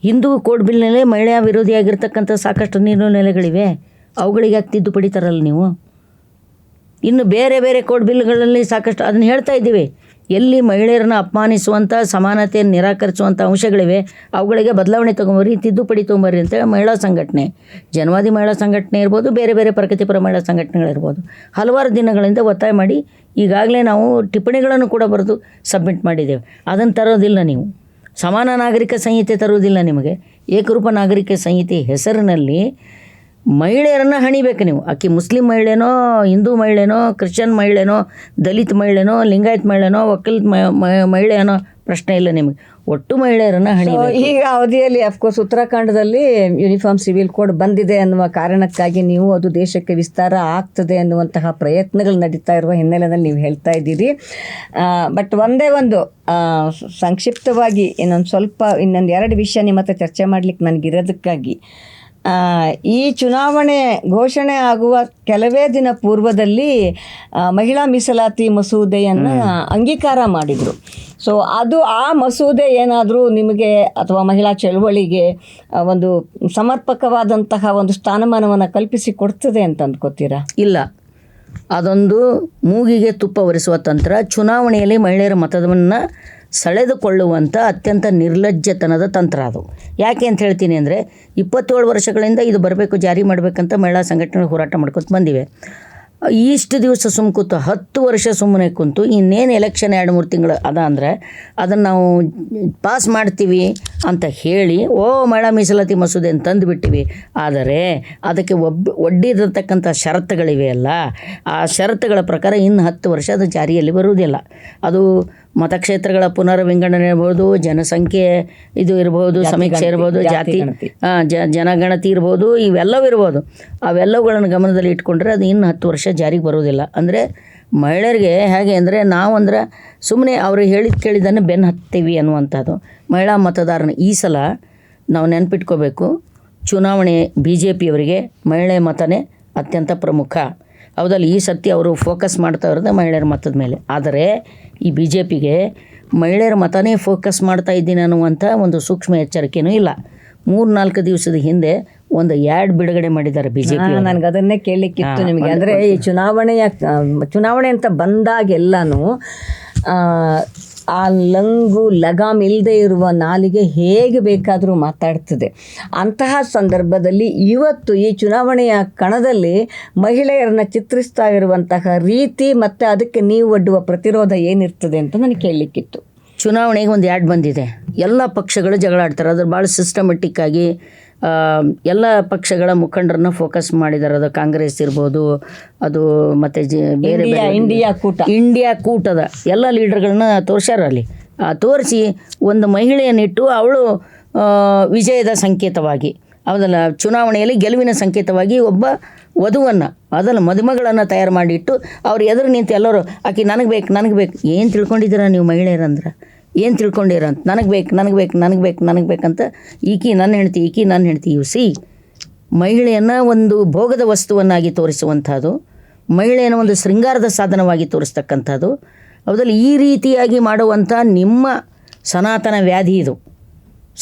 ಹಿಂದೂ ಕೋಡ್ ಬಿಲ್ನಲ್ಲಿ ಮಹಿಳಾ ವಿರೋಧಿಯಾಗಿರ್ತಕ್ಕಂಥ ಸಾಕಷ್ಟು ನಿರ್ಣಯಗಳಿವೆ ಅವುಗಳಿಗೆ ಯಾಕೆ ತಿದ್ದುಪಡಿ ತರಲ್ಲ ನೀವು? ಇನ್ನು ಬೇರೆ ಬೇರೆ ಕೋಡ್ ಬಿಲ್ಗಳಲ್ಲಿ ಸಾಕಷ್ಟು ಅದನ್ನು ಹೇಳ್ತಾ ಇದ್ದೀವಿ. ಎಲ್ಲಿ ಮಹಿಳೆಯರನ್ನ ಅಪಮಾನಿಸುವಂಥ ಸಮಾನತೆಯನ್ನು ನಿರಾಕರಿಸುವಂಥ ಅಂಶಗಳಿವೆ, ಅವುಗಳಿಗೆ ಬದಲಾವಣೆ ತೊಗೊಂಬರ್ರಿ, ತಿದ್ದುಪಡಿ ತೊಗೊಂಬರ್ರಿ ಅಂತೇಳಿ ಮಹಿಳಾ ಸಂಘಟನೆ. ಜನವಾದಿ ಮಹಿಳಾ ಸಂಘಟನೆ ಇರ್ಬೋದು, ಬೇರೆ ಬೇರೆ ಪ್ರಗತಿಪರ ಮಹಿಳಾ ಸಂಘಟನೆಗಳಿರ್ಬೋದು. ಹಲವಾರು ದಿನಗಳಿಂದ ಒತ್ತಾಯ ಮಾಡಿ, ಈಗಾಗಲೇ ನಾವು ಟಿಪ್ಪಣಿಗಳನ್ನು ಕೂಡ ಬರೆದು ಸಬ್ಮಿಟ್ ಮಾಡಿದ್ದೇವೆ. ಅದನ್ನು ತರೋದಿಲ್ಲ ನೀವು. ಸಮಾನ ನಾಗರಿಕ ಸಂಹಿತೆ ತರುವುದಿಲ್ಲ ನಿಮಗೆ. ಏಕರೂಪ ನಾಗರಿಕ ಸಂಹಿತೆ ಹೆಸರಿನಲ್ಲಿ ಮಹಿಳೆಯರನ್ನು ಹಣಿಬೇಕು ನೀವು. ಆಕೆ ಮುಸ್ಲಿಂ ಮಹಿಳೆನೋ ಹಿಂದೂ ಮಹಿಳೆನೋ ಕ್ರಿಶ್ಚಿಯನ್ ಮಹಿಳೆನೋ ದಲಿತ ಮಹಿಳೆನೋ ಲಿಂಗಾಯತ್ ಮಹಿಳೆನೋ ಒಕ್ಕಲ್ ಮಹಿಳೆ ಅನ್ನೋ ಪ್ರಶ್ನೆ ಇಲ್ಲ ನಿಮಗೆ. ಒಟ್ಟು ಮಹಿಳೆಯರನ್ನು ಹಣಿಬೇಕು. ಈಗ ಅವಧಿಯಲ್ಲಿ ಅಫ್ಕೋರ್ಸ್ ಉತ್ತರಾಖಂಡದಲ್ಲಿ ಯೂನಿಫಾರ್ಮ್ ಸಿವಿಲ್ ಕೋಡ್ ಬಂದಿದೆ ಅನ್ನುವ ಕಾರಣಕ್ಕಾಗಿ ನೀವು ಅದು ದೇಶಕ್ಕೆ ವಿಸ್ತಾರ ಆಗ್ತದೆ ಅನ್ನುವಂತಹ ಪ್ರಯತ್ನಗಳು ನಡೀತಾ ಇರುವ ಹಿನ್ನೆಲೆಯಲ್ಲಿ ನೀವು ಹೇಳ್ತಾ ಇದ್ದೀರಿ. ಬಟ್ ಒಂದೇ ಒಂದು ಸಂಕ್ಷಿಪ್ತವಾಗಿ ಇನ್ನೊಂದು ಸ್ವಲ್ಪ ಇನ್ನೊಂದು ಎರಡು ವಿಷಯ ನಿಮ್ಮ ಹತ್ರ ಚರ್ಚೆ ಮಾಡ್ಲಿಕ್ಕೆ ನನಗಿರೋದಕ್ಕಾಗಿ ಈ ಚುನಾವಣೆ ಘೋಷಣೆ ಆಗುವ ಕೆಲವೇ ದಿನ ಪೂರ್ವದಲ್ಲಿ ಮಹಿಳಾ ಮೀಸಲಾತಿ ಮಸೂದೆಯನ್ನು ಅಂಗೀಕಾರ ಮಾಡಿದರು. ಸೊ ಅದು ಆ ಮಸೂದೆ ಏನಾದರೂ ನಿಮಗೆ ಅಥವಾ ಮಹಿಳಾ ಚಳವಳಿಗೆ ಒಂದು ಸಮರ್ಪಕವಾದಂತಹ ಒಂದು ಸ್ಥಾನಮಾನವನ್ನು ಕಲ್ಪಿಸಿ ಕೊಡ್ತದೆ ಅಂತ ಅಂದ್ಕೋತೀರಾ ಇಲ್ಲ. ಅದೊಂದು ಮೂಗಿಗೆ ತುಪ್ಪ ಒರೆಸುವ ತಂತ್ರ. ಚುನಾವಣೆಯಲ್ಲಿ ಮಹಿಳೆಯರ ಮತವನ್ನು ಸೆಳೆದುಕೊಳ್ಳುವಂಥ ಅತ್ಯಂತ ನಿರ್ಲಜ್ಜತನದ ತಂತ್ರ ಅದು. ಯಾಕೆ ಅಂತ ಹೇಳ್ತೀನಿ ಅಂದರೆ ಇಪ್ಪತ್ತೇಳು ವರ್ಷಗಳಿಂದ ಇದು ಬರಬೇಕು, ಜಾರಿ ಮಾಡಬೇಕಂತ ಮಹಿಳಾ ಸಂಘಟನೆ ಹೋರಾಟ ಮಾಡ್ಕೊತ ಬಂದಿವೆ. ಇಷ್ಟು ದಿವಸ ಸುಮ್ಮ ಕೂತು ಹತ್ತು ವರ್ಷ ಸುಮ್ಮನೆ ಕುಂತು ಇನ್ನೇನು ಎಲೆಕ್ಷನ್ ಎರಡು ಮೂರು ತಿಂಗಳು ಅದ ಅಂದರೆ ಅದನ್ನು ನಾವು ಪಾಸ್ ಮಾಡ್ತೀವಿ ಅಂತ ಹೇಳಿ, ಓ ಮಹಿಳಾ ಮೀಸಲಾತಿ ಮಸೂದೆ ಅಂತ ತಂದುಬಿಟ್ಟಿವಿ ಆದರೆ ಅದಕ್ಕೆ ಒಬ್ಬ ಒಡ್ಡಿರತಕ್ಕಂಥ ಷರತ್ತುಗಳಿವೆಯಲ್ಲ, ಆ ಷರತ್ತುಗಳ ಪ್ರಕಾರ ಇನ್ನು ಹತ್ತು ವರ್ಷ ಅದು ಜಾರಿಯಲ್ಲಿ ಬರುವುದಿಲ್ಲ. ಅದು ಮತಕ್ಷೇತ್ರಗಳ ಪುನರ್ವಿಂಗಡಣೆ ಇರ್ಬೋದು ಜನಸಂಖ್ಯೆ ಇದು ಇರ್ಬೋದು ಸಮೀಕ್ಷೆ ಇರ್ಬೋದು ಜಾತಿ ಜನಗಣತಿ ಇರ್ಬೋದು ಇವೆಲ್ಲವೂ ಇರ್ಬೋದು. ಅವೆಲ್ಲವುಗಳನ್ನು ಗಮನದಲ್ಲಿ ಇಟ್ಕೊಂಡ್ರೆ ಅದು ಇನ್ನು ಹತ್ತು ವರ್ಷ ಜಾರಿಗೆ ಬರೋದಿಲ್ಲ ಅಂದರೆ ಮಹಿಳೆಯರಿಗೆ ಹೇಗೆ ಅಂದರೆ ನಾವು ಅಂದ್ರೆ ಸುಮ್ಮನೆ ಅವರು ಹೇಳಿದ ಕೇಳಿದ್ದನ್ನು ಬೆನ್ನು ಹತ್ತೀವಿ ಅನ್ನುವಂಥದ್ದು. ಮಹಿಳಾ ಮತದಾರನ ಈ ಸಲ ನಾವು ನೆನ್ಪಿಟ್ಕೋಬೇಕು ಚುನಾವಣೆ ಬಿ ಜೆ ಪಿಯವರಿಗೆ ಮಹಿಳೆ ಮತನೇ ಅತ್ಯಂತ ಪ್ರಮುಖ. ಹೌದಲ್ಲ ಈ ಸತಿ ಅವರು ಫೋಕಸ್ ಮಾಡ್ತಾ ಇರೋದು ಮಹಿಳೆಯರ ಮತದ ಮೇಲೆ. ಆದರೆ ಈ ಬಿ ಜೆ ಪಿಗೆ ಮಹಿಳೆಯರ ಮತನೇ ಫೋಕಸ್ ಮಾಡ್ತಾ ಇದ್ದೀನಿ ಅನ್ನುವಂಥ ಒಂದು ಸೂಕ್ಷ್ಮ ಎಚ್ಚರಿಕೆಯೂ ಇಲ್ಲ. ಮೂರು ನಾಲ್ಕು ದಿವಸದ ಹಿಂದೆ ಒಂದು ಯಾಡ್ ಬಿಡುಗಡೆ ಮಾಡಿದ್ದಾರೆ ಬಿ ಜೆ ಪಿ ನನಗೆ ಅದನ್ನೇ ಕೇಳಲಿಕ್ಕಿತ್ತು ನಿಮಗೆ. ಅಂದರೆ ಈ ಚುನಾವಣೆಯ ಚುನಾವಣೆ ಅಂತ ಬಂದಾಗೆಲ್ಲನೂ ಆ ಲಂಗು ಲಗಾಮ್ ಇಲ್ಲದೆ ಇರುವ ನಾಲಿಗೆ ಹೇಗೆ ಬೇಕಾದರೂ ಮಾತಾಡ್ತದೆ. ಅಂತಹ ಸಂದರ್ಭದಲ್ಲಿ ಇವತ್ತು ಈ ಚುನಾವಣೆಯ ಕಣದಲ್ಲಿ ಮಹಿಳೆಯರನ್ನ ಚಿತ್ರಿಸ್ತಾ ಇರುವಂತಹ ರೀತಿ ಮತ್ತು ಅದಕ್ಕೆ ನೀವು ಒಡ್ಡುವ ಪ್ರತಿರೋಧ ಏನಿರ್ತದೆ ಅಂತ ನನಗೆ ಕೇಳಲಿಕ್ಕಿತ್ತು. ಚುನಾವಣೆಗೆ ಒಂದು ಆ್ಯಡ್ ಬಂದಿದೆ. ಎಲ್ಲ ಪಕ್ಷಗಳು ಜಗಳ ಆಡ್ತಾರೆ ಅದ್ರ ಭಾಳ ಸಿಸ್ಟಮೆಟಿಕ್ ಆಗಿ ಆ, ಎಲ್ಲ ಪಕ್ಷಗಳ ಮುಖಂಡರನ್ನ ಫೋಕಸ್ ಮಾಡಿದ್ದಾರೆ ಅದು ಕಾಂಗ್ರೆಸ್ ಇರ್ಬೋದು ಅದು ಮತ್ತೆ ಜೆ ಬೇರೆ ಇಂಡಿಯಾ ಕೂಟ. ಇಂಡಿಯಾ ಕೂಟದ ಎಲ್ಲ ಲೀಡರ್ಗಳನ್ನ ತೋರ್ಸ್ಯಾರ ಅಲ್ಲಿ. ಆ, ತೋರಿಸಿ ಒಂದು ಮಹಿಳೆಯನ್ನಿಟ್ಟು ಅವಳು ವಿಜಯದ ಸಂಕೇತವಾಗಿ ಅದನ್ನು ಚುನಾವಣೆಯಲ್ಲಿ ಗೆಲುವಿನ ಸಂಕೇತವಾಗಿ ಒಬ್ಬ ವಧುವನ್ನು ಅದನ್ನು ಮದುಮಗಳನ್ನು ತಯಾರು ಮಾಡಿಟ್ಟು ಅವ್ರು ಎದುರು ನಿಂತು ಎಲ್ಲರೂ ಆಕೆ ನನಗೆ ಬೇಕು ನನಗೆ ಬೇಕು. ಏನು ತಿಳ್ಕೊಂಡಿದ್ದೀರಾ ನೀವು ಮಹಿಳೆಯರಂದ್ರೆ? ಏನು ತಿಳ್ಕೊಂಡಿರಂತ ನನಗೆ ಬೇಕು ನನಗೆ ಬೇಕು ನನಗೆ ಬೇಕು, ನನಗೆ ಬೇಕಂತ ಈಕಿ ನನ್ನ ಹೆಂಡ್ತಿ, ಈಕಿ ನನ್ನ ಹೆಂಡ್ತಿ ಇವು ಸಿ ಮಹಿಳೆಯನ್ನು ಒಂದು ಭೋಗದ ವಸ್ತುವನ್ನಾಗಿ ತೋರಿಸುವಂಥದ್ದು, ಮಹಿಳೆಯನ್ನು ಒಂದು ಶೃಂಗಾರದ ಸಾಧನವಾಗಿ ತೋರಿಸ್ತಕ್ಕಂಥದ್ದು, ಅದರಲ್ಲಿ ಈ ರೀತಿಯಾಗಿ ಮಾಡುವಂಥ ನಿಮ್ಮ ಸನಾತನ ವ್ಯಾಧಿ ಇದು.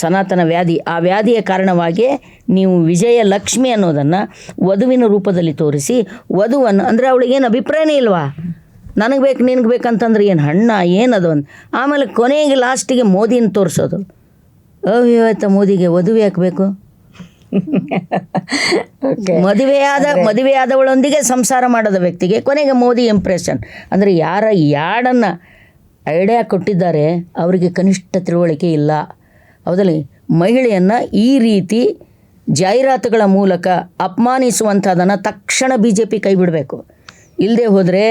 ಸನಾತನ ವ್ಯಾಧಿ. ಆ ವ್ಯಾಧಿಯ ಕಾರಣವಾಗಿ ನೀವು ವಿಜಯ ಲಕ್ಷ್ಮಿ ಅನ್ನೋದನ್ನು ವಧುವಿನ ರೂಪದಲ್ಲಿ ತೋರಿಸಿ, ವಧುವನ್ನು, ಅಂದರೆ ಅವಳಿಗೇನು ಅಭಿಪ್ರಾಯನೇ ಇಲ್ವಾ? ನನಗೆ ಬೇಕು ನಿನಗೆ ಬೇಕಂತಂದ್ರೆ ಏನು ಹಣ್ಣ ಏನದು ಅಂತ ಆಮೇಲೆ ಕೊನೆಗೆ ಲಾಸ್ಟಿಗೆ ಮೋದಿನ ತೋರಿಸೋದು. ಅವಿವಾಹಿತ ಮೋದಿಗೆ ವಧುವೆ ಹಾಕಬೇಕು ಮದುವೆಯಾದ ಮದುವೆಯಾದವಳೊಂದಿಗೆ ಸಂಸಾರ ಮಾಡದ ವ್ಯಕ್ತಿಗೆ ಕೊನೆಗೆ ಮೋದಿ ಇಂಪ್ರೆಷನ್ ಅಂದರೆ ಯಾರ ಯಾಡನ್ನು ಐಡಿಯಾ ಕೊಟ್ಟಿದ್ದಾರೆ ಅವರಿಗೆ ಕನಿಷ್ಠ ತಿಳುವಳಿಕೆ ಇಲ್ಲ. ಹೌದಲ್ಲಿ? ಮಹಿಳೆಯನ್ನು ಈ ರೀತಿ ಜಾಹೀರಾತುಗಳ ಮೂಲಕ ಅಪಮಾನಿಸುವಂಥದ್ದನ್ನು ತಕ್ಷಣ ಬಿ ಜೆ ಪಿ ಕೈ ಬಿಡಬೇಕು. ಇಲ್ಲದೆ ಹೋದರೆ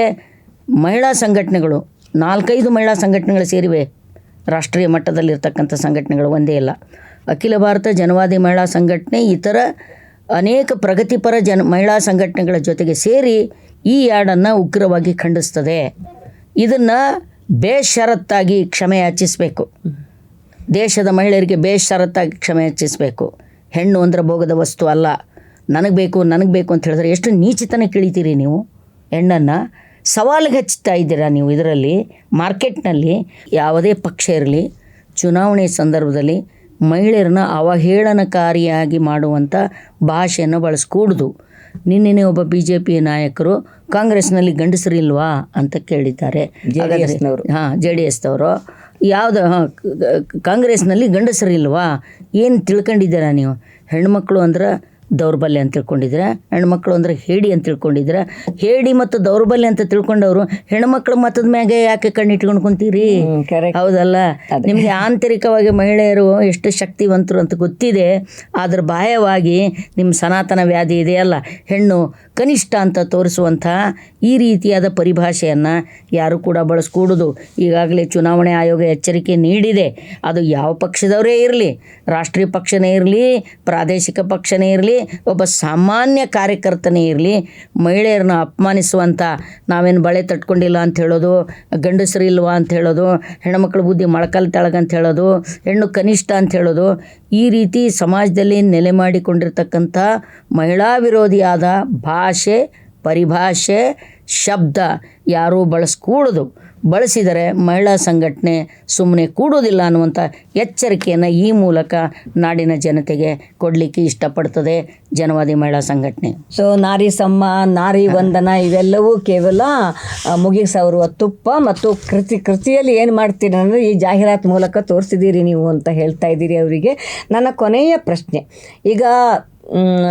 ಮಹಿಳಾ ಸಂಘಟನೆಗಳು, ನಾಲ್ಕೈದು ಮಹಿಳಾ ಸಂಘಟನೆಗಳು ಸೇರಿವೆ. ರಾಷ್ಟ್ರೀಯ ಮಟ್ಟದಲ್ಲಿರ್ತಕ್ಕಂಥ ಸಂಘಟನೆಗಳು ಒಂದೇ ಇಲ್ಲ ಅಖಿಲ ಭಾರತ ಜನವಾದಿ ಮಹಿಳಾ ಸಂಘಟನೆ, ಇತರ ಅನೇಕ ಪ್ರಗತಿಪರ ಜನ, ಮಹಿಳಾ ಸಂಘಟನೆಗಳ ಜೊತೆಗೆ ಸೇರಿ ಈ ಯಾಡನ್ನು ಉಗ್ರವಾಗಿ ಖಂಡಿಸ್ತದೆ. ಇದನ್ನು ಬೇಷರತ್ತಾಗಿ ಕ್ಷಮೆ ಯಾಚಿಸಬೇಕು. ದೇಶದ ಮಹಿಳೆಯರಿಗೆ ಬೇಷರತ್ತಾಗಿ ಕ್ಷಮೆ ಯಾಚಿಸಬೇಕು. ಹೆಣ್ಣು ಅಂದ್ರೆ ಭೋಗದ ವಸ್ತು ಅಲ್ಲ. ನನಗೆ ಬೇಕು ನನಗೆ ಬೇಕು ಅಂತ ಹೇಳಿದ್ರೆ ಎಷ್ಟು ನೀಚಿತನ ಕಿಳಿತೀರಿ ನೀವು? ಹೆಣ್ಣನ್ನು ಸವಾಲಿಗೆ ಹಚ್ತಾ ಇದ್ದೀರಾ ನೀವು ಇದರಲ್ಲಿ? ಮಾರ್ಕೆಟ್ನಲ್ಲಿ ಯಾವುದೇ ಪಕ್ಷ ಇರಲಿ ಚುನಾವಣೆ ಸಂದರ್ಭದಲ್ಲಿ ಮಹಿಳೆಯರನ್ನ ಅವಹೇಳನಕಾರಿಯಾಗಿ ಮಾಡುವಂಥ ಭಾಷೆಯನ್ನು ಬಳಸ್ಕೂಡ್ದು. ನಿನ್ನೆ ಒಬ್ಬ ಬಿ ಜೆ ಪಿ ನಾಯಕರು ಕಾಂಗ್ರೆಸ್ನಲ್ಲಿ ಗಂಡಸರಿಲ್ವಾ ಅಂತ ಕೇಳಿದ್ದಾರೆ. ಹಾಂ ಜೆ ಡಿ ಎಸ್ನವರು. ಯಾವುದು ಹಾಂ ಕಾಂಗ್ರೆಸ್ನಲ್ಲಿ ಗಂಡಸರಿಲ್ವಾ? ಏನು ತಿಳ್ಕೊಂಡಿದ್ದೀರಾ ನೀವು? ಹೆಣ್ಮಕ್ಳು ಅಂದ್ರೆ ದೌರ್ಬಲ್ಯ ಅಂತ ತಿಳ್ಕೊಂಡಿದ್ರೆ ಹೆಣ್ಮಕ್ಳು ಅಂದ್ರೆ ಹೇಡಿ ಅಂತ ತಿಳ್ಕೊಂಡಿದ್ರೆ ಹೇಡಿ ಮತ್ತು ದೌರ್ಬಲ್ಯ ಅಂತ ತಿಳ್ಕೊಂಡವರು ಹೆಣ್ಮಕ್ಳು ಮತದ ಮ್ಯಾಗೆ ಯಾಕೆ ಕಣ್ಣಿಟ್ಕೊಂಡು ಕುಂತೀರಿ? ಹೌದಲ್ಲ? ನಿಮಗೆ ಆಂತರಿಕವಾಗಿ ಮಹಿಳೆಯರು ಎಷ್ಟು ಶಕ್ತಿವಂತರು ಅಂತ ಗೊತ್ತಿದೆ ಅದ್ರ ಬಾಹ್ಯವಾಗಿ ನಿಮ್ಮ ಸನಾತನ ವ್ಯಾಧಿ ಇದೆಯಲ್ಲ ಹೆಣ್ಣು ಕನಿಷ್ಠ ಅಂತ ತೋರಿಸುವಂಥ ಈ ರೀತಿಯಾದ ಪರಿಭಾಷೆಯನ್ನು ಯಾರು ಕೂಡ ಬಳಸ್ಕೂಡುದು. ಈಗಾಗಲೇ ಚುನಾವಣೆ ಆಯೋಗ ಎಚ್ಚರಿಕೆ ನೀಡಿದೆ. ಅದು ಯಾವ ಪಕ್ಷದವರೇ ಇರಲಿ ರಾಷ್ಟ್ರೀಯ ಪಕ್ಷನೇ ಇರಲಿ ಪ್ರಾದೇಶಿಕ ಪಕ್ಷನೇ ಇರಲಿ ಒಬ್ಬ ಸಾಮಾನ್ಯ ಕಾರ್ಯಕರ್ತನೇ ಇರಲಿ, ಮಹಿಳೆಯರನ್ನ ಅಪಮಾನಿಸುವಂಥ ನಾವೇನು ಬಳೆ ತಟ್ಕೊಂಡಿಲ್ಲ ಅಂತ ಹೇಳೋದು, ಗಂಡಸರು ಇಲ್ವಾ ಅಂತ ಹೇಳೋದು, ಹೆಣ್ಮಕ್ಳ ಬುದ್ಧಿ ಮೊಳಕಲ್ ಅಂತ ಹೇಳೋದು, ಹೆಣ್ಣು ಕನಿಷ್ಠ ಅಂತ ಹೇಳೋದು, ಈ ರೀತಿ ಸಮಾಜದಲ್ಲಿ ನೆಲೆ ಮಾಡಿಕೊಂಡಿರ್ತಕ್ಕಂಥ ಮಹಿಳಾ ವಿರೋಧಿಯಾದ ಭಾಷೆ, ಪರಿಭಾಷೆ, ಶಬ್ದ ಯಾರೂ ಬಳಸ್ಕೂಡದು. ಬಳಸಿದರೆ ಮಹಿಳಾ ಸಂಘಟನೆ ಸುಮ್ಮನೆ ಕೂಡೋದಿಲ್ಲ ಅನ್ನುವಂಥ ಎಚ್ಚರಿಕೆಯನ್ನು ಈ ಮೂಲಕ ನಾಡಿನ ಜನತೆಗೆ ಕೊಡಲಿಕ್ಕೆ ಇಷ್ಟಪಡ್ತದೆ ಜನವಾದಿ ಮಹಿಳಾ ಸಂಘಟನೆ. ಸೊ ನಾರಿ ಸಮ್ಮ, ನಾರಿ ವಂದನ ಇವೆಲ್ಲವೂ ಕೇವಲ ಮುಗಿಸವರುವ ತುಪ್ಪ ಮತ್ತು ಕೃತಿ, ಕೃತಿಯಲ್ಲಿ ಏನು ಮಾಡ್ತೀರಿ ಅಂದರೆ ಈ ಜಾಹೀರಾತು ಮೂಲಕ ತೋರಿಸಿದ್ದೀರಿ ನೀವು ಅಂತ ಹೇಳ್ತಾ ಇದ್ದೀರಿ ಅವರಿಗೆ. ನನ್ನ ಕೊನೆಯ ಪ್ರಶ್ನೆ. ಈಗ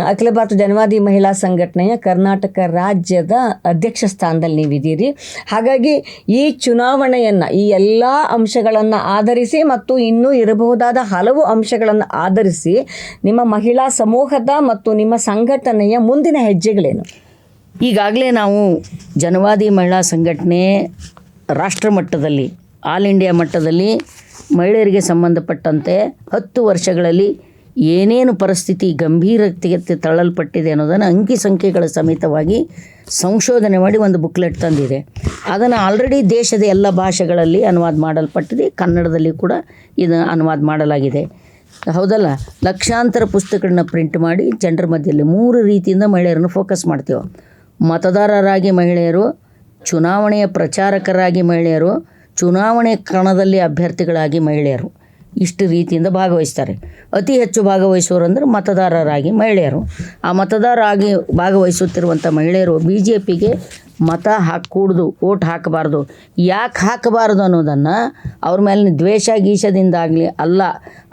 ಅಖಿಲ ಭಾರತ ಜನವಾದಿ ಮಹಿಳಾ ಸಂಘಟನೆಯ ಕರ್ನಾಟಕ ರಾಜ್ಯದ ಅಧ್ಯಕ್ಷ ಸ್ಥಾನದಲ್ಲಿ ನೀವಿದ್ದೀರಿ. ಹಾಗಾಗಿ ಈ ಚುನಾವಣೆಯನ್ನು, ಈ ಎಲ್ಲ ಅಂಶಗಳನ್ನು ಆಧರಿಸಿ ಮತ್ತು ಇನ್ನೂ ಇರಬಹುದಾದ ಹಲವು ಅಂಶಗಳನ್ನು ಆಧರಿಸಿ ನಿಮ್ಮ ಮಹಿಳಾ ಸಮೂಹದ ಮತ್ತು ನಿಮ್ಮ ಸಂಘಟನೆಯ ಮುಂದಿನ ಹೆಜ್ಜೆಗಳೇನು? ಈಗಾಗಲೇ ನಾವು ಜನವಾದಿ ಮಹಿಳಾ ಸಂಘಟನೆ ರಾಷ್ಟ್ರ ಮಟ್ಟದಲ್ಲಿ, ಆಲ್ ಇಂಡಿಯಾ ಮಟ್ಟದಲ್ಲಿ ಮಹಿಳೆಯರಿಗೆ ಸಂಬಂಧಪಟ್ಟಂತೆ ಹತ್ತು ವರ್ಷಗಳಲ್ಲಿ ಏನೇನು ಪರಿಸ್ಥಿತಿ ಗಂಭೀರತೆಗೆ ತಳ್ಳಲ್ಪಟ್ಟಿದೆ ಅನ್ನೋದನ್ನು ಅಂಕಿ ಸಂಖ್ಯೆಗಳ ಸಮೇತವಾಗಿ ಸಂಶೋಧನೆ ಮಾಡಿ ಒಂದು ಬುಕ್ಲೆಟ್ ತಂದಿದೆ. ಅದನ್ನು ಆಲ್ರೆಡಿ ದೇಶದ ಎಲ್ಲ ಭಾಷೆಗಳಲ್ಲಿ ಅನುವಾದ ಮಾಡಲ್ಪಟ್ಟಿದೆ. ಕನ್ನಡದಲ್ಲಿ ಕೂಡ ಇದು ಅನುವಾದ ಮಾಡಲಾಗಿದೆ. ಹೌದಲ್ಲ? ಲಕ್ಷಾಂತರ ಪುಸ್ತಕಗಳನ್ನ ಪ್ರಿಂಟ್ ಮಾಡಿ ಜನರ ಮಧ್ಯದಲ್ಲಿ ಮೂರು ರೀತಿಯಿಂದ ಮಹಿಳೆಯರನ್ನು ಫೋಕಸ್ ಮಾಡ್ತೇವೆ. ಮತದಾರರಾಗಿ ಮಹಿಳೆಯರು, ಚುನಾವಣೆಯ ಪ್ರಚಾರಕರಾಗಿ ಮಹಿಳೆಯರು, ಚುನಾವಣೆ ಕಣದಲ್ಲಿ ಅಭ್ಯರ್ಥಿಗಳಾಗಿ ಮಹಿಳೆಯರು. ಇಷ್ಟು ರೀತಿಯಿಂದ ಭಾಗವಹಿಸ್ತಾರೆ. ಅತಿ ಹೆಚ್ಚು ಭಾಗವಹಿಸೋರು ಅಂದರೆ ಮತದಾರರಾಗಿ ಮಹಿಳೆಯರು. ಆ ಮತದಾರರಾಗಿ ಭಾಗವಹಿಸುತ್ತಿರುವಂಥ ಮಹಿಳೆಯರು ಬಿ ಜೆ ಪಿಗೆ ಮತ ಹಾಕೂಡ್ದು ಓಟ್ ಹಾಕಬಾರ್ದು. ಯಾಕೆ ಹಾಕಬಾರ್ದು ಅನ್ನೋದನ್ನು ಅವ್ರ ಮೇಲಿನ ದ್ವೇಷ ಗೀಷದಿಂದಾಗಲಿ ಅಲ್ಲ,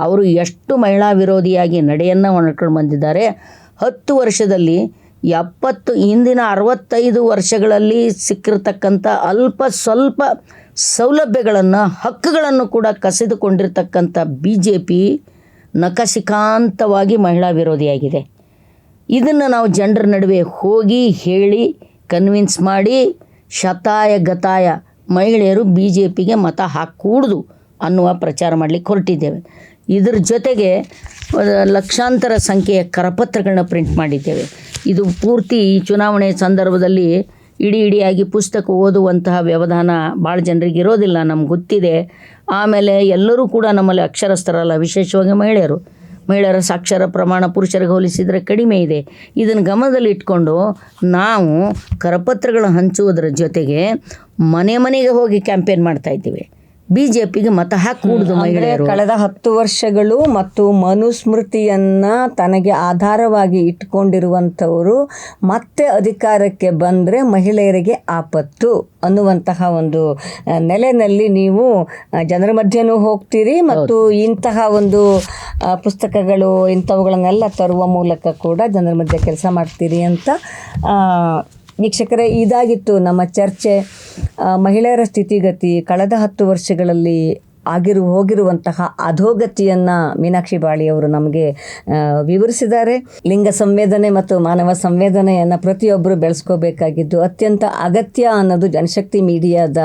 ಅವರು ಎಷ್ಟು ಮಹಿಳಾ ವಿರೋಧಿಯಾಗಿ ನಡೆಯನ್ನು ಒಣಕೊಂಡು ಬಂದಿದ್ದಾರೆ. ಹತ್ತು ವರ್ಷದಲ್ಲಿ ಎಪ್ಪತ್ತು ಹಿಂದಿನ ಅರವತ್ತೈದು ವರ್ಷಗಳಲ್ಲಿ ಸಿಕ್ಕಿರ್ತಕ್ಕಂಥ ಅಲ್ಪ ಸ್ವಲ್ಪ ಸೌಲಭ್ಯಗಳನ್ನು, ಹಕ್ಕುಗಳನ್ನು ಕೂಡ ಕಸಿದುಕೊಂಡಿರ್ತಕ್ಕಂಥ ಬಿ ಜೆ ಪಿ ನಖಶಿಖಾಂತವಾಗಿ ಮಹಿಳಾ ವಿರೋಧಿಯಾಗಿದೆ. ಇದನ್ನು ನಾವು ಜನರ ನಡುವೆ ಹೋಗಿ ಹೇಳಿ ಕನ್ವಿನ್ಸ್ ಮಾಡಿ, ಶತಾಯ ಗತಾಯ ಮಹಿಳೆಯರು ಬಿ ಜೆ ಪಿಗೆ ಮತ ಹಾಕೂಡ್ದು ಅನ್ನುವ ಪ್ರಚಾರ ಮಾಡಲಿಕ್ಕೆ ಹೊರಟಿದ್ದೇವೆ. ಇದರ ಜೊತೆಗೆ ಲಕ್ಷಾಂತರ ಸಂಖ್ಯೆಯ ಕರಪತ್ರಗಳನ್ನ ಪ್ರಿಂಟ್ ಮಾಡಿದ್ದೇವೆ. ಇದು ಪೂರ್ತಿ ಈ ಚುನಾವಣೆ ಸಂದರ್ಭದಲ್ಲಿ ಇಡೀ ಇಡಿಯಾಗಿ ಪುಸ್ತಕ ಓದುವಂತಹ ವ್ಯವಧಾನ ಭಾಳ ಜನರಿಗೆ ಇರೋದಿಲ್ಲ, ನಮ್ಗೆ ಗೊತ್ತಿದೆ. ಆಮೇಲೆ ಎಲ್ಲರೂ ಕೂಡ ನಮ್ಮಲ್ಲಿ ಅಕ್ಷರಸ್ಥರಲ್ಲ, ವಿಶೇಷವಾಗಿ ಮಹಿಳೆಯರು. ಮಹಿಳೆಯರ ಸಾಕ್ಷರ ಪ್ರಮಾಣ ಪುರುಷರಿಗೆ ಹೋಲಿಸಿದರೆ ಕಡಿಮೆ ಇದೆ. ಇದನ್ನು ಗಮನದಲ್ಲಿ ಇಟ್ಕೊಂಡು ನಾವು ಕರಪತ್ರಗಳನ್ನು ಹಂಚುವುದರ ಜೊತೆಗೆ ಮನೆ ಮನೆಗೆ ಹೋಗಿ ಕ್ಯಾಂಪೇನ್ ಮಾಡ್ತಾ ಇದ್ದೀವಿ ಬಿ ಜೆ ಪಿಗೆ ಮತ ಹಾಕೂಡುದು ಮಹಿಳೆಯರು. ಕಳೆದ ಹತ್ತು ವರ್ಷಗಳು ಮತ್ತು ಮನುಸ್ಮೃತಿಯನ್ನ ತನಗೆ ಆಧಾರವಾಗಿ ಇಟ್ಕೊಂಡಿರುವಂಥವರು ಮತ್ತೆ ಅಧಿಕಾರಕ್ಕೆ ಬಂದರೆ ಮಹಿಳೆಯರಿಗೆ ಆಪತ್ತು ಅನ್ನುವಂತಹ ಒಂದು ನೆಲೆಯಲ್ಲಿ ನೀವು ಜನರ ಮಧ್ಯನೂ ಹೋಗ್ತೀರಿ ಮತ್ತು ಇಂತಹ ಒಂದು ಪುಸ್ತಕಗಳು ಇಂಥವುಗಳನ್ನೆಲ್ಲ ತರುವ ಮೂಲಕ ಕೂಡ ಜನರ ಮಧ್ಯೆ ಕೆಲಸ ಮಾಡ್ತೀರಿ ಅಂತ ವೀಕ್ಷಕರೇ ಇದಾಗಿತ್ತು ನಮ್ಮ ಚರ್ಚೆ. ಮಹಿಳೆಯರ ಸ್ಥಿತಿಗತಿ ಕಳೆದ ಹತ್ತು ವರ್ಷಗಳಲ್ಲಿ ಆಗಿರು ಹೋಗಿರುವಂತಹ ಅಧೋಗತಿಯನ್ನು ಮೀನಾಕ್ಷಿ ಬಾಳಿಯವರು ನಮಗೆ ವಿವರಿಸಿದ್ದಾರೆ. ಲಿಂಗ ಸಂವೇದನೆ ಮತ್ತು ಮಾನವ ಸಂವೇದನೆಯನ್ನು ಪ್ರತಿಯೊಬ್ಬರು ಬೆಳೆಸ್ಕೋಬೇಕಾಗಿದ್ದು ಅತ್ಯಂತ ಅಗತ್ಯ ಅನ್ನೋದು ಜನಶಕ್ತಿ ಮೀಡಿಯಾದ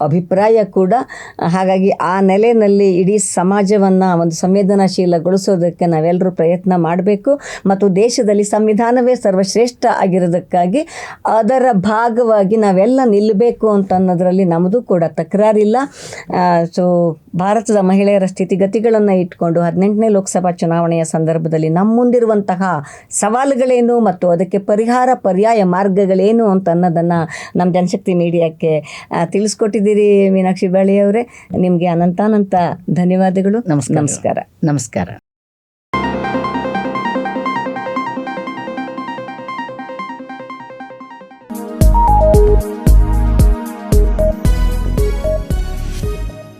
ಅಭಿಪ್ರಾಯ ಕೂಡ. ಹಾಗಾಗಿ ಆ ನೆಲೆಯಲ್ಲಿ ಇಡೀ ಸಮಾಜವನ್ನು ಒಂದು ಸಂವೇದನಾಶೀಲಗೊಳಿಸೋದಕ್ಕೆ ನಾವೆಲ್ಲರೂ ಪ್ರಯತ್ನ ಮಾಡಬೇಕು ಮತ್ತು ದೇಶದಲ್ಲಿ ಸಂವಿಧಾನವೇ ಸರ್ವಶ್ರೇಷ್ಠ ಆಗಿರೋದಕ್ಕಾಗಿ ಅದರ ಭಾಗವಾಗಿ ನಾವೆಲ್ಲ ನಿಲ್ಲಬೇಕು ಅಂತ ಅನ್ನೋದರಲ್ಲಿ ನಮ್ಮದು ಕೂಡ ತಕರಾರಿಲ್ಲ. ಸೊ ಭಾರತದ ಮಹಿಳೆಯರ ಸ್ಥಿತಿಗತಿಗಳನ್ನು ಇಟ್ಕೊಂಡು ಹದಿನೆಂಟನೇ ಲೋಕಸಭಾ ಚುನಾವಣೆಯ ಸಂದರ್ಭದಲ್ಲಿ ನಮ್ಮ ಮುಂದಿರುವಂತಹ ಸವಾಲುಗಳೇನು ಮತ್ತು ಅದಕ್ಕೆ ಪರಿಹಾರ ಪರ್ಯಾಯ ಮಾರ್ಗಗಳೇನು ಅಂತ ಅನ್ನೋದನ್ನು ನಮ್ಮ ಜನಶಕ್ತಿ ಮೀಡಿಯಾಕ್ಕೆ ತಿಳಿಸ್ಕೊಟ್ಟಿದ್ದೀರಿ ಮೀನಾಕ್ಷಿ ಬಾಳಿಯವರೇ ನಿಮಗೆ ಅನಂತಾನಂತ ಧನ್ಯವಾದಗಳು. ನಮಸ್ಕಾರ. ನಮಸ್ಕಾರ.